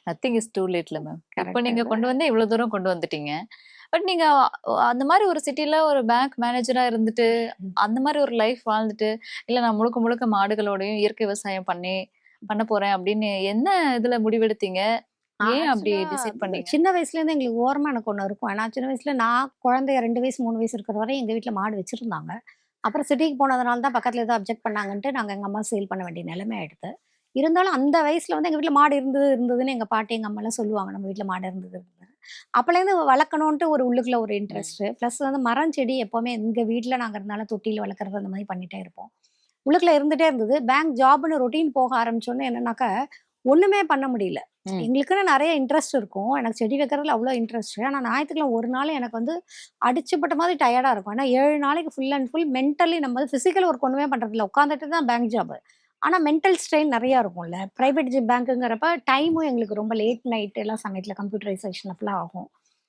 நத்திங் இஸ் டூ லேட்ல மேம் இப்போ நீங்க. கொண்டு வந்து இவ்வளவு தூரம் கொண்டு வந்துட்டீங்க. பட் நீங்க அந்த மாதிரி ஒரு சிட்டில ஒரு பேங்க் மேனேஜரா இருந்துட்டு. அந்த மாதிரி ஒரு லைஃப் வாழ்ந்துட்டு இல்ல நான் முழுக்க முழுக்க மாடுகளோடையும் இயற்கை விவசாயம் பண்ணி பண்ண போறேன் அப்படின்னு என்ன இதுல முடிவெடுத்தீங்க? ஏன் அப்படி டிசைட் பண்ணீங்க? சின்ன வயசுல இருந்து எங்களுக்கு ஓரமா எனக்கு ஒண்ணு இருக்கும். ஏன்னா சின்ன வயசுல நான் குழந்தைய ரெண்டு வயசு மூணு வயசு இருக்கிற வரை எங்க வீட்ல மாடு வச்சிருந்தாங்க. அப்புறம் சிட்டிக்கு போனதுனால தான் பக்கத்துல ஏதோ அப்ஜெக்ட் பண்ணாங்கன்ட்டு நாங்க எங்க அம்மா சேல் பண்ண வேண்டிய நிலைமை ஆயிடுது. இருந்தாலும் அந்த வயசுல வந்து எங்க வீட்ல மாடு இருந்தது இருந்ததுன்னு எங்க பாட்டி எங்க அம்மா எல்லாம் சொல்லுவாங்க. நம்ம வீட்ல மாடு இருந்தது இருந்தது அப்பலேருந்து வளர்க்கணுன்ட்டு ஒரு உள்ளுக்குள்ள ஒரு இன்ட்ரெஸ்ட் ப்ளஸ் வந்து மரம் செடி எப்பவுமே எங்க வீட்ல நாங்க இருந்தாலும் தொட்டியில் வளர்க்குறது அந்த மாதிரி பண்ணிட்டே இருப்போம். உள்ளுக்குள்ள இருந்துட்டே இருந்தது. பேங்க் ஜாப்னு ரொட்டீன் போக ஆரம்பிச்சோன்னே என்னன்னாக்கா ஒண்ணுமே பண்ண முடியல. எங்களுக்குன்னு நிறைய இன்ட்ரெஸ்ட் இருக்கும். எனக்கு செடி வைக்கிறதுல அவ்வளோ இன்ட்ரெஸ்ட் ஆனால் ஞாயிற்றுக்கிழமை ஒரு நாள் எனக்கு வந்து அடிச்சுப்பட்ட மாதிரி டயர்டாக இருக்கும். ஏன்னா ஏழு நாளைக்கு ஃபுல் அண்ட் ஃபுல் மென்டலி நம்ம ஃபிசிக்கல் ஒர்க் ஒன்றுமே பண்ணுறதில்ல உட்காந்துட்டு தான் பேங்க் ஜாப் ஆனால் மென்டல் ஸ்ட்ரெயின் நிறையா இருக்கும்ல. ப்ரைவேட் பேங்க்குங்கிறப்ப டைமும் எங்களுக்கு ரொம்ப லேட் நைட் எல்லாம் சமயத்தில் கம்ப்யூட்டரைசேஷன் அப்பெல்லாம் ஆகும்.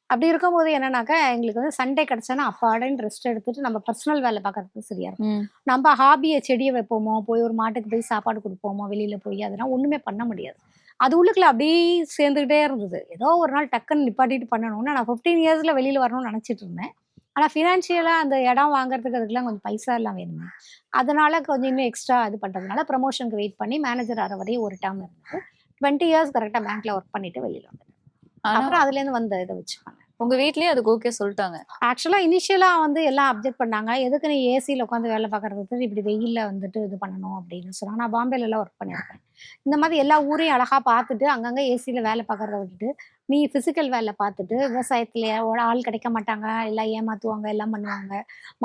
அப்படி இருக்கும்போது என்னன்னாக்கா எங்களுக்கு வந்து சண்டே கிடச்சானா அப்பாடன்னு ரெஸ்ட் எடுத்துட்டு நம்ம பர்சனல் வேலை பார்க்கறதுக்கு சரியா இருக்கும். நம்ம ஹாபியை செடியை வைப்போமோ போய் ஒரு மாட்டுக்கு போய் சாப்பாடு கொடுப்போமோ வெளியில போய் அதெல்லாம் ஒண்ணுமே பண்ண முடியாது. அது உள்ளுக்குள்ள அப்படியே சேர்ந்துக்கிட்டே இருந்தது. ஏதோ ஒரு நாள் டக்குன்னு நிப்பாட்டிட்டு பண்ணணும்னு நான் ஃபிஃப்டீன் இயர்ஸ்ல வெளியில வரணும்னு நினைச்சிட்டு இருந்தேன். ஆனா ஃபினான்ஷியலா அந்த இடம் வாங்குறதுக்கு அதுக்கெல்லாம் கொஞ்சம் பைசா எல்லாம் வேணுமே. அதனால கொஞ்சம் இன்னும் எக்ஸ்ட்ரா இது பண்றதுனால ப்ரமோஷனுக்கு வெயிட் பண்ணி மேனேஜர் ஆகிற வரையும் ஒரு டேர்ம் இருந்தது டுவெண்ட்டி இயர்ஸ் கரெக்டாக பேங்க்ல ஒர்க் பண்ணிட்டு வெளியில வந்துட்டேன். ஆனா அப்புறம் அதுல இருந்து வந்த இதை வச்சுப்பாங்க உங்க வீட்லயே அதுக்கு ஓகே சொல்லிட்டாங்க. ஆக்சுவலா இனிஷியலா வந்து எல்லாம் அப்ஜெக்ட் பண்ணாங்க. எதுக்கு நீ ஏசியில் உட்காந்து வேலை பார்க்கறதுக்கு இப்படி வெயில்ல வந்துட்டு இது பண்ணணும் அப்படின்னு சொன்னாங்க. நான் பாம்பேல எல்லாம் ஒர்க் பண்ணியிருக்கேன். இந்த மாதிரி எல்லா ஊரையும் அழகா பார்த்துட்டு அங்கங்க ஏசியில வேலை பார்க்கறத விட்டுட்டு நீ பிசிக்கல் வேலை பார்த்துட்டு விவசாயத்துல ஆள் கிடைக்க மாட்டாங்க எல்லாம் ஏமாத்துவாங்க எல்லாம் பண்ணுவாங்க.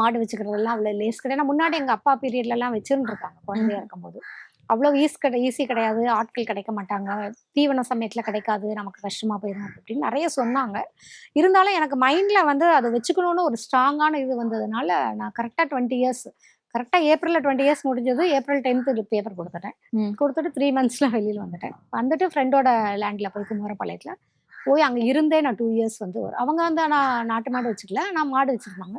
மாடு வச்சுக்கிறதெல்லாம் அவ்வளோ லேஸ் கிடையாது. முன்னாடி எங்க அப்பா பீரியட்ல எல்லாம் வச்சிருந்துருக்காங்க குழந்தையா இருக்கும்போது. அவ்வளோ ஈஸ் கிடை ஈஸி கிடையாது. ஆட்கள் கிடைக்க மாட்டாங்க. தீவன சமயத்துல கிடைக்காது. நமக்கு கஷ்டமா போயிடும் அப்படின்னு நிறைய சொன்னாங்க. இருந்தாலும் எனக்கு மைண்ட்ல வந்து அதை வச்சுக்கணும்னு ஒரு ஸ்ட்ராங்கான இது வந்ததுனால நான் கரெக்டாக டுவெண்ட்டி இயர்ஸ் கரெக்டாக ஏப்ரலில் டுவெண்ட்டி இயர்ஸ் முடிஞ்சது ஏப்ரல் டென்த்து பேப்பர் கொடுத்துட்டேன். கொடுத்துட்டு த்ரீ மந்த்ஸில் வெளியில் வந்துட்டேன். வந்துட்டு ஃப்ரெண்டோட லேண்டில் போய் குமாரபாளையத்தில் போய் அங்கே இருந்தே நான் டூ இயர்ஸ் வந்து ஒரு- அவங்க வந்து நான் நாட்டு மாடு வச்சுக்கல. நான் மாடு வச்சுருந்தாங்க.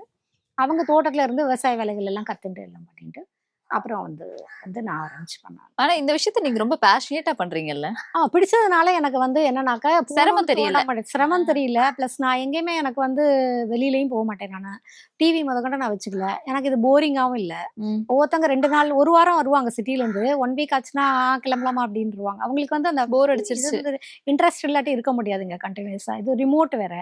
அவங்க தோட்டத்தில் இருந்து விவசாய வேலைகள் எல்லாம் கற்றுட்டு எல்லாம் பண்ணிட்டு அப்புறம் வந்து வந்து நான் ஆரம்பிச்சு பண்ணேன் ஆனா இந்த விஷயத்த நீங்க ரொம்ப பேஷனேட்டா பண்றீங்கல்ல? ஆ பிடிச்சதுனால எனக்கு வந்து என்னன்னாக்கா சிரமம் தெரியல. சிரமம் தெரியல. ப்ளஸ் நான் எங்கேயுமே எனக்கு வந்து வெளியிலயும் போக மாட்டேன் நான். டிவி முத கொண்டு நான் வச்சுக்கல. எனக்கு இது போரிங்காவும் இல்ல. ஒவ்வொருத்தவங்க ரெண்டு நாள் ஒரு வாரம் வருவாங்க சிட்டில இருந்து ஒன் வீக் ஆச்சுன்னா "ஆ, கிளம்பலாமா அப்படின்ருவாங்க. அவங்களுக்கு வந்து அந்த போர் அடிச்சிருச்சு. இன்ட்ரெஸ்ட் இல்லாட்டி இருக்க முடியாதுங்க கண்டினியூஸா இது ரிமோட் வேற.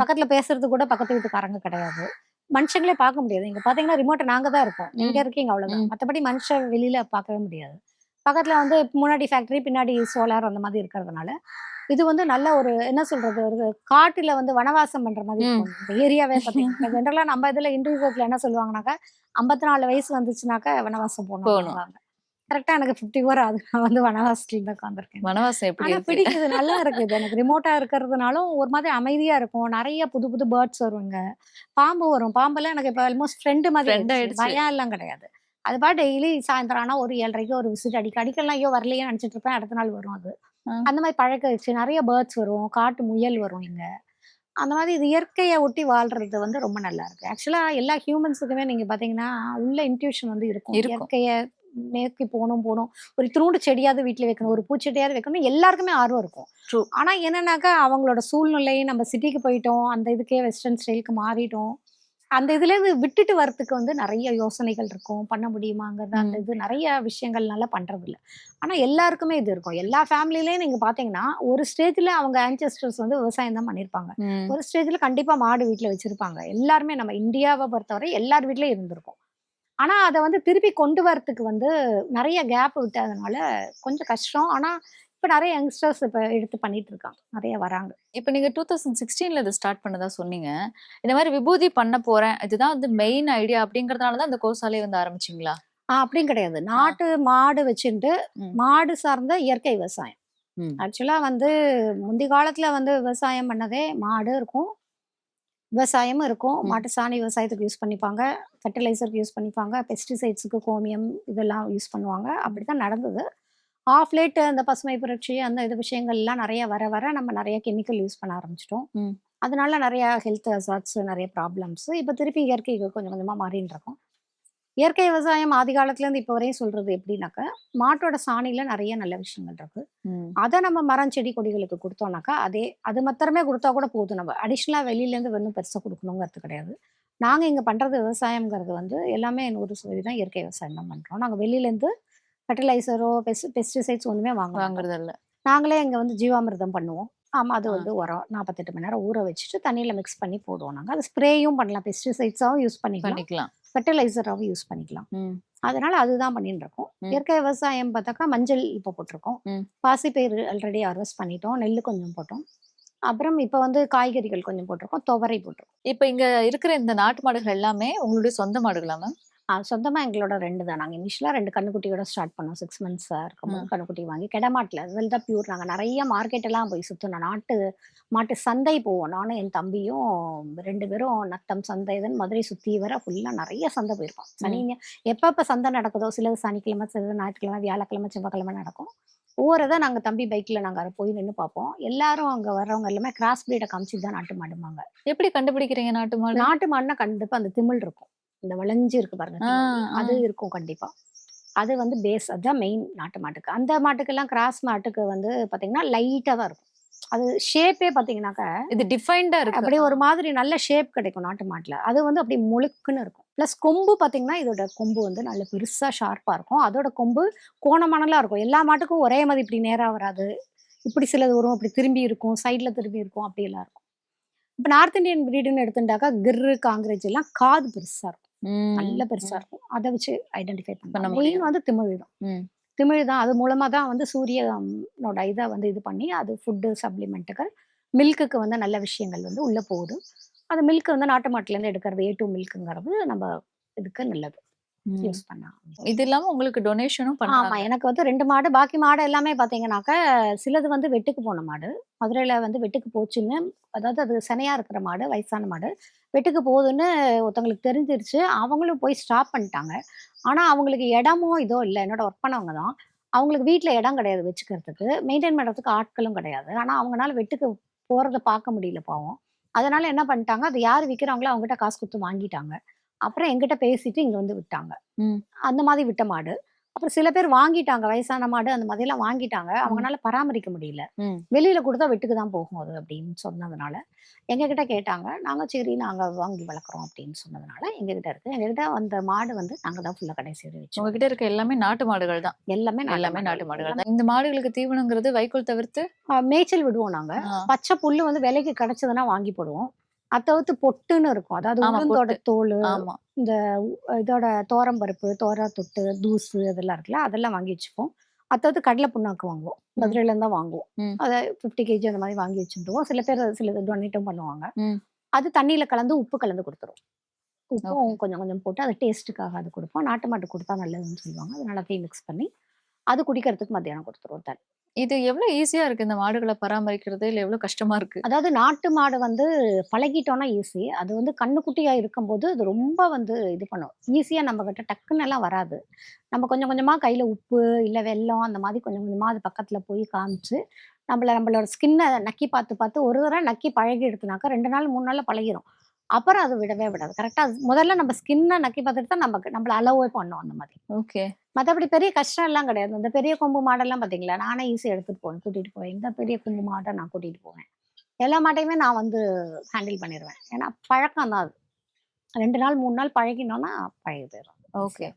பக்கத்துல பேசுறது கூட பக்கத்து வீட்டுக்காரங்க கிடையாது. மனுஷங்களே பார்க்க முடியாது. இங்க பாத்தீங்கன்னா ரிமோட் நாங்க தான் இருக்கோம். நீங்க ம். இருக்கீங்க அவ்வளவுதான். மத்தபடி மனுஷன் வெளியில பார்க்கவே முடியாது. பக்கத்துல வந்து முன்னாடி ஃபேக்டரி பின்னாடி சோலார் அந்த மாதிரி இருக்கிறதுனால இது வந்து நல்ல ஒரு என்ன சொல்றது ஒரு காட்டுல வந்து வனவாசம் பண்ற மாதிரி இந்த ஏரியாவே பாத்தீங்கன்னா ஜென்ரலா நம்ம இதுல இண்டிவிஜுவல்ல என்ன சொல்லுவாங்கனாக்கா ஐம்பத்தி நாலு வயசு வந்துச்சுனாக்கா வனவாசம் போகணும். கரெக்டா எனக்கு ஃபிஃப்டி ஃபோர் ஆகுது. நான் வந்து வனவாசத்துல தான் உட்காந்துருக்கேன் வனவாசம் எப்படி பிடிக்குது நல்லா இருக்குது எனக்கு ரிமோட்டா இருக்கிறதுனாலும் ஒரு மாதிரி அமைதியா இருக்கும். நிறைய புது புது பேர்ட்ஸ் வருங்க பாம்பு வரும். பாம்பெல்லாம் எனக்கு இப்போ ஆல்மோஸ்ட் ஃப்ரெண்டு மாதிரி. பயம் எல்லாம் கிடையாது. அது பா டெய்லி சாயந்தரம் ஆனா ஒரு ஏழரைக்கு ஒரு விசிட் அடிக்க அடிக்கலாம் ஐயோ வரலையே நினைச்சிட்டு இருப்பேன். அடுத்த நாள் வரும் அது. அந்த மாதிரி பழக்க வச்சு நிறைய பேர்ட்ஸ் வரும். காட்டு முயல் வரும் இங்க. அந்த மாதிரி இது இயற்கையை ஒட்டி வாழ்றது வந்து ரொம்ப நல்லா இருக்கு. ஆக்சுவலா எல்லா ஹியூமன்ஸுக்குமே நீங்க பாத்தீங்கன்னா உள்ள இன்ட்யூஷன் வந்து இருக்கும். இயற்கையை நோக்கி போகணும் போகணும். ஒரு திருண்டு செடியாவது வீட்டுல வைக்கணும் ஒரு பூச்செடியாவது வைக்கணும் எல்லாருக்குமே ஆர்வம் இருக்கும். True. ஆனா என்னன்னாக்கா அவங்களோட சூழ்நிலை நம்ம சிட்டிக்கு போயிட்டோம் அந்த இதுக்கே வெஸ்டர்ன் ஸ்டைலுக்கு மாறிட்டோம். அந்த இதுல விட்டுட்டு வரத்துக்கு வந்து நிறைய யோசனைகள் இருக்கும். பண்ண முடியுமாங்கிறது அந்த. இது நிறைய விஷயங்கள்னால பண்றது இல்ல ஆனா எல்லாருக்குமே இது இருக்கும். எல்லா ஃபேமிலிலயும் நீங்க பாத்தீங்கன்னா ஒரு ஸ்டேஜ்ல அவங்க ஆன்செஸ்டர்ஸ் வந்து விவசாயம் தான் பண்ணிருப்பாங்க. ஒரு ஸ்டேஜ்ல கண்டிப்பா மாடு வீட்ல வச்சிருப்பாங்க. எல்லாருமே நம்ம இந்தியாவை பொறுத்தவரை எல்லார் வீட்லயும் இருந்திருக்கும். ஆனா அதை வந்து திருப்பி கொண்டு வரத்துக்கு வந்து நிறைய கேப் விட்டதுனால கொஞ்சம் கஷ்டம். ஆனா இப்ப நிறைய யங்ஸ்டர்ஸ் இப்ப எடுத்து பண்ணிட்டு இருக்காங்க. நிறைய வராங்க. இப்ப நீங்க டூ தௌசண்ட் சிக்ஸ்டீன்ல இது ஸ்டார்ட் பண்ணதா சொன்னீங்க. இந்த மாதிரி விபூதி பண்ண போறேன் இதுதான் வந்து மெயின் ஐடியா அப்படிங்கறதுனால தான் இந்த கோர்ஸாலே வந்து ஆரம்பிச்சீங்களா? ஆஹ் அப்படியும் கிடையாது. நாட்டு மாடு வச்சுட்டு. மாடு சார்ந்த இயற்கை விவசாயம். ம். ஆக்சுவலா வந்து முந்தி காலத்துல வந்து விவசாயம் பண்ணதே மாடு இருக்கும். விவசாயமும் இருக்கும். மாட்டு சாணி விவசாயத்துக்கு யூஸ் பண்ணிப்பாங்க. ஃபெர்டிலைசருக்கு யூஸ் பண்ணிப்பாங்க. பெஸ்டிசைட்ஸுக்கு கோமியம் இதெல்லாம் யூஸ் பண்ணுவாங்க. அப்படிதான் நடந்தது. ஆஃப் லேட் அந்த பசுமை புரட்சி அந்த இது விஷயங்கள்லாம் நிறைய வர வர நம்ம நிறைய கெமிக்கல் யூஸ் பண்ண ஆரம்பிச்சிட்டோம். அதனால நிறைய ஹெல்த் அசாட்ஸ் நிறைய ப்ராப்ளம்ஸ் இப்போ திருப்பி இயற்கைக்கு கொஞ்சம் கொஞ்சமா மாறின்னு இருக்கோம். இயற்கை விவசாயம் ஆதி காலத்துல இருந்து இப்போ வரையும் சொல்றது எப்படின்னாக்கா மாட்டோட சாணியில நிறைய நல்ல விஷயங்கள் இருக்கு. அதை நம்ம மரம் செடி கொடிகளுக்கு கொடுத்தோம்னாக்கா அதே அது மாத்திரமே கொடுத்தா கூட போதும். நம்ம அடிஷ்னலா வெளியில இருந்து ஒன்றும் பெருசா கொடுக்கணுங்கிறது கிடையாது. நாங்க இங்க பண்றது விவசாயம்ங்கிறது வந்து எல்லாமே நூறு சதவீதம் இயற்கை விவசாயம் தான் பண்றோம். நாங்க வெளியில இருந்து ஃபெர்டிலைசரோ பெஸ்டிசைட்ஸ் ஒண்ணுமே வாங்க. வாங்குறது இல்ல நாங்களே இங்க வந்து ஜீவாமிர்தம் பண்ணுவோம். ஆமா. அது. வந்து உரம் நாற்பத்தெட்டு மணி நேரம் ஊற வச்சுட்டு தண்ணியில மிக்ஸ் பண்ணி போடுவோம் நாங்க. அது ஸ்ப்ரேயும் பண்ணலாம். பெஸ்டிசைட்ஸாவும் யூஸ் பண்ணிக்கலாம். பண்ணிக்கலாம். ஃபெர்டிலைசராகவும் யூஸ் பண்ணிக்கலாம். அதனால அதுதான் பண்ணிட்டு இருக்கோம். இயற்கை விவசாயம் பார்த்தாக்கா மஞ்சள் இப்போ போட்டிருக்கோம். ம். பாசிப்பயிறு ஆல்ரெடி ஹார்வெஸ்ட் பண்ணிட்டோம். நெல் கொஞ்சம் போட்டோம். அப்புறம் இப்போ வந்து காய்கறிகள் கொஞ்சம் போட்டிருக்கோம். துவரை போட்டிருக்கோம். இப்ப இங்க இருக்கிற இந்த நாட்டு மாடுகள் எல்லாமே உங்களுடைய சொந்த மாடுகளா மேம் ஆ சொந்தமா எங்களோட 2 தான். நாங்க இனிஷியலா 2 கன்னுக்குட்டியோட ஸ்டார்ட் பண்ணோம். 6 மந்த்ஸா இருக்கும்போது ம். கன்னுக்குட்டி வாங்கி கெடமாட்ல. அதில தான் பியூர் நாங்க நெறைய மார்க்கெட் எல்லாம் போய் சுத்துனோம். நாட்டு மாட்டு சந்தை போவோம். நானும் என் தம்பியும் 2 பேரும் நத்தம் சந்தை இதுன்னு மதுரை சுத்தி வர ஃபுல்லா நெறைய சந்தை போயிருக்கோம். சனி, எப்பப்ப சந்தை நடக்குதோ, சிலது சனிக்கிழமை, சிலது ஞாயிற்றுக்கிழமை, வியாழக்கிழமை, செவ்வாய்க்கிழமை நடக்கும். ஒவ்வொரு இத நாங்க தம்பி பைக்ல நாங்க அத போய் நின்னு பார்ப்போம். எல்லாரும் அங்க வர்றவங்க எல்லாமே கிராஸ் பிரீட காமிச்சுட்டு தான் நாட்டு மாடும்பாங்க. எப்படி கண்டுபிடிக்கிறீங்க நாட்டு மாடு? நாட்டு மாடுனா கண்டிப்பா அந்த திமில் இருக்கும். இந்த வளைஞ்சு இருக்கு பாருங்க. அது இருக்கும் கண்டிப்பா. அது வந்து பேஸ் அதான் மெயின் நாட்டு மாட்டுக்கு. அந்த மாட்டுக்கெல்லாம் கிராஸ் மாட்டுக்கு வந்து பார்த்தீங்கன்னா, லைட்டா தான் இருக்கும். அது ஷேப்பே பார்த்தீங்கன்னாக்க, இது டிஃபைன்டா இருக்கு. அப்படியே ஒரு மாதிரி நல்ல ஷேப் கிடைக்கும் நாட்டு மாட்டுல. அது வந்து அப்படியே முழுக்குன்னு இருக்கும். பிளஸ் கொம்பு பார்த்தீங்கன்னா, இதோட கொம்பு வந்து நல்ல பெருசா ஷார்ப்பா இருக்கும். அதோட கொம்பு கோணமானலா இருக்கும். எல்லா மாட்டுக்கும் ஒரே மாதிரி இப்படி நேரா வராது. இப்படி சிலது வரும், இப்படி திரும்பி இருக்கும், சைடுல திரும்பி இருக்கும், அப்படியெல்லாம் இருக்கும். இப்ப நார்த் இந்தியன் பிரீடுன்னு எடுத்துட்டாக்கா, கிர்ரு, காங்கிரேஜ் எல்லாம் காது பெருசா இருக்கும். நல்ல பெருசா. இருக்கும். அத வச்சு ஐடென்டிஃபை பண்ண. மெயின். வந்து திமிழ் தான். திமிழ் தான். அது மூலமா தான் வந்து சூரியனோட இத வந்து இது பண்ணி, அது ஃபுட்டு சப்ளிமெண்ட்டுகள், மில்க்குக்கு வந்து நல்ல விஷயங்கள் வந்து உள்ள போகுது. அது மில்க் வந்து நாட்டு மாட்டுலேருந்து எடுக்கிறது ஏ டூ மில்க்குங்கிறது நம்ம இதுக்கு நல்லது. யூஸ் பண்ணலாம். இது இல்லாம உங்களுக்கு டொனேஷனும் ஆமா. எனக்கு வந்து 2 மாடு, பாக்கி மாடு எல்லாமே பார்த்தீங்கன்னாக்க, சிலது வந்து வெட்டுக்கு போன மாடு. மதுரையில வந்து வெட்டுக்கு போச்சுன்னு, அதாவது அது சினையா இருக்கிற மாடு, வயசான மாடு. வெட்டுக்கு போகுதுன்னு ஒருத்தவங்களுக்கு தெரிஞ்சிருச்சு. அவங்களும் போய் ஸ்டாப் பண்ணிட்டாங்க. ஆனா, அவங்களுக்கு இடமோ இதோ இல்ல. என்னோட ஒர்க் பண்ணவங்க தான். அவங்களுக்கு வீட்ல இடம் கிடையாது வச்சுக்கிறதுக்கு. மெயின்டெயின் பண்றதுக்கு ஆட்களும் கிடையாது. ஆனா, அவங்கனால வெட்டுக்கு போறத பார்க்க முடியல பாவம். அதனால என்ன பண்ணிட்டாங்க, அது யார் விக்கிறாங்களோ அவங்ககிட்ட காசு குடுத்து வாங்கிட்டாங்க. அப்புறம் என்கிட்ட பேசிட்டு இங்க வந்து விட்டாங்க. அந்த மாதிரி விட்ட மாடு. அப்புறம் சில பேர் வாங்கிட்டாங்க. வயசான மாடு அந்த மாதிரிலாம் வாங்கிட்டாங்க. ம். அவங்கனால பராமரிக்க முடியல. வெளியில குடுத்தா வெட்டுக்கு தான் போகும் அது அப்படின்னு சொன்னதுனால, எங்ககிட்ட கேட்டாங்க. நாங்க சரி நாங்க வாங்கி வளர்க்குறோம் அப்படின்னு சொன்னதுனால, எங்ககிட்ட இருக்கு. எங்ககிட்ட அந்த மாடு வந்து நாங்க தான் ஃபுல்லா கடைசி வச்சிருக்கோம். உங்ககிட்ட இருக்க எல்லாமே நாட்டு மாடுகள் தான். எல்லாமே எல்லாமே நாட்டு மாடுகள். எல்லாமே தான். இந்த மாடுகளுக்கு தீவனங்கிறது வைக்கோல் தவிர்த்து மேய்ச்சல் விடுவோம் நாங்க. பச்சை புல்லு வந்து விலைக்கு கிடைச்சதுன்னா வாங்கி போடுவோம். அத தவிர்த்து பொட்டுன்னு இருக்கும். அதாவது உளுந்தோட. தோலு. இந்த இதோட தோரம் பருப்பு, தோரா தொட்டு, தூசு அதெல்லாம் இருக்குல்ல, அதெல்லாம் வாங்கி வச்சுப்போம். அத தவிர்த்து கடலை புண்ணாக்கு வாங்குவோம். ம். மதுரையிலேருந்து தான் வாங்குவோம். அத 50 கேஜி அந்த மாதிரி வாங்கி வச்சுருவோம். சில பேர் சிலது டொனேட்டும் பண்ணுவாங்க. அது தண்ணீல கலந்து உப்பு கலந்து குடுத்துருவோம். ஓகே. உப்பும் கொஞ்சம் கொஞ்சம் போட்டு அது டேஸ்ட்டுக்காக அது குடுப்போம். நாட்டு மாட்டுக்கு குடுத்தா நல்லதுன்னு சொல்லுவாங்க. அது எல்லாத்தையும் மிக்ஸ் பண்ணி, அது குடிக்கிறதுக்கு மத்தியானம் குடுத்துருவோம் தண்ணி. இது எவ்வளோ ஈஸியா இருக்கு இந்த மாடுகள பராமரிக்கிறது? இல்ல எவ்வளோ கஷ்டமா இருக்கு? அதாவது நாட்டு மாடு வந்து பழகிட்டோம்னா ஈஸி. அது வந்து கன்னுக்குட்டியா இருக்கும்போது அது ரொம்ப வந்து இது பண்ணும். ஈஸியா நம்மகிட்ட டக்குன்னு எல்லாம் வராது. நம்ம கொஞ்சம் கொஞ்சமா கையில உப்பு, இல்ல வெல்லம் அந்த மாதிரி கொஞ்சம் கொஞ்சமா அது பக்கத்துல போய் காமிச்சு, நம்மள நம்மளோட ஸ்கின்ன நக்கி பார்த்து பார்த்து ஒரு தடவ நக்கி பழகிடுத்துனாக்கா 2 நாள் 3 நாள்ல பழகிரும். அப்புறம் அது விடவே விடாது. கரெக்ட்டா முதல்ல நம்ம ஸ்கின்ன நக்கி பார்த்துட்டு தான் நமக்கு நம்மள அலோவே பண்ணும் அந்த மாதிரி. ஓகே. மத்தபடி பெரிய கஷ்டம் எல்லாம் கிடையாது. இந்த பெரிய கொம்பு மாடெல்லாம் பார்த்தீங்களா, நானே ஈஸியா எடுத்துட்டு போவேன். கூட்டிட்டு போவேன். இந்த பெரிய கொம்பு மாட நான் கூட்டிட்டு போவேன். எல்லா மாட்டையுமே நான் வந்து ஹேண்டில் பண்ணிருவேன். ஏன்னா பழக்கம் தான் அது. 2 நாள் 3 நாள் பழகினோம்னா பழகி போயிரும். ஓகே.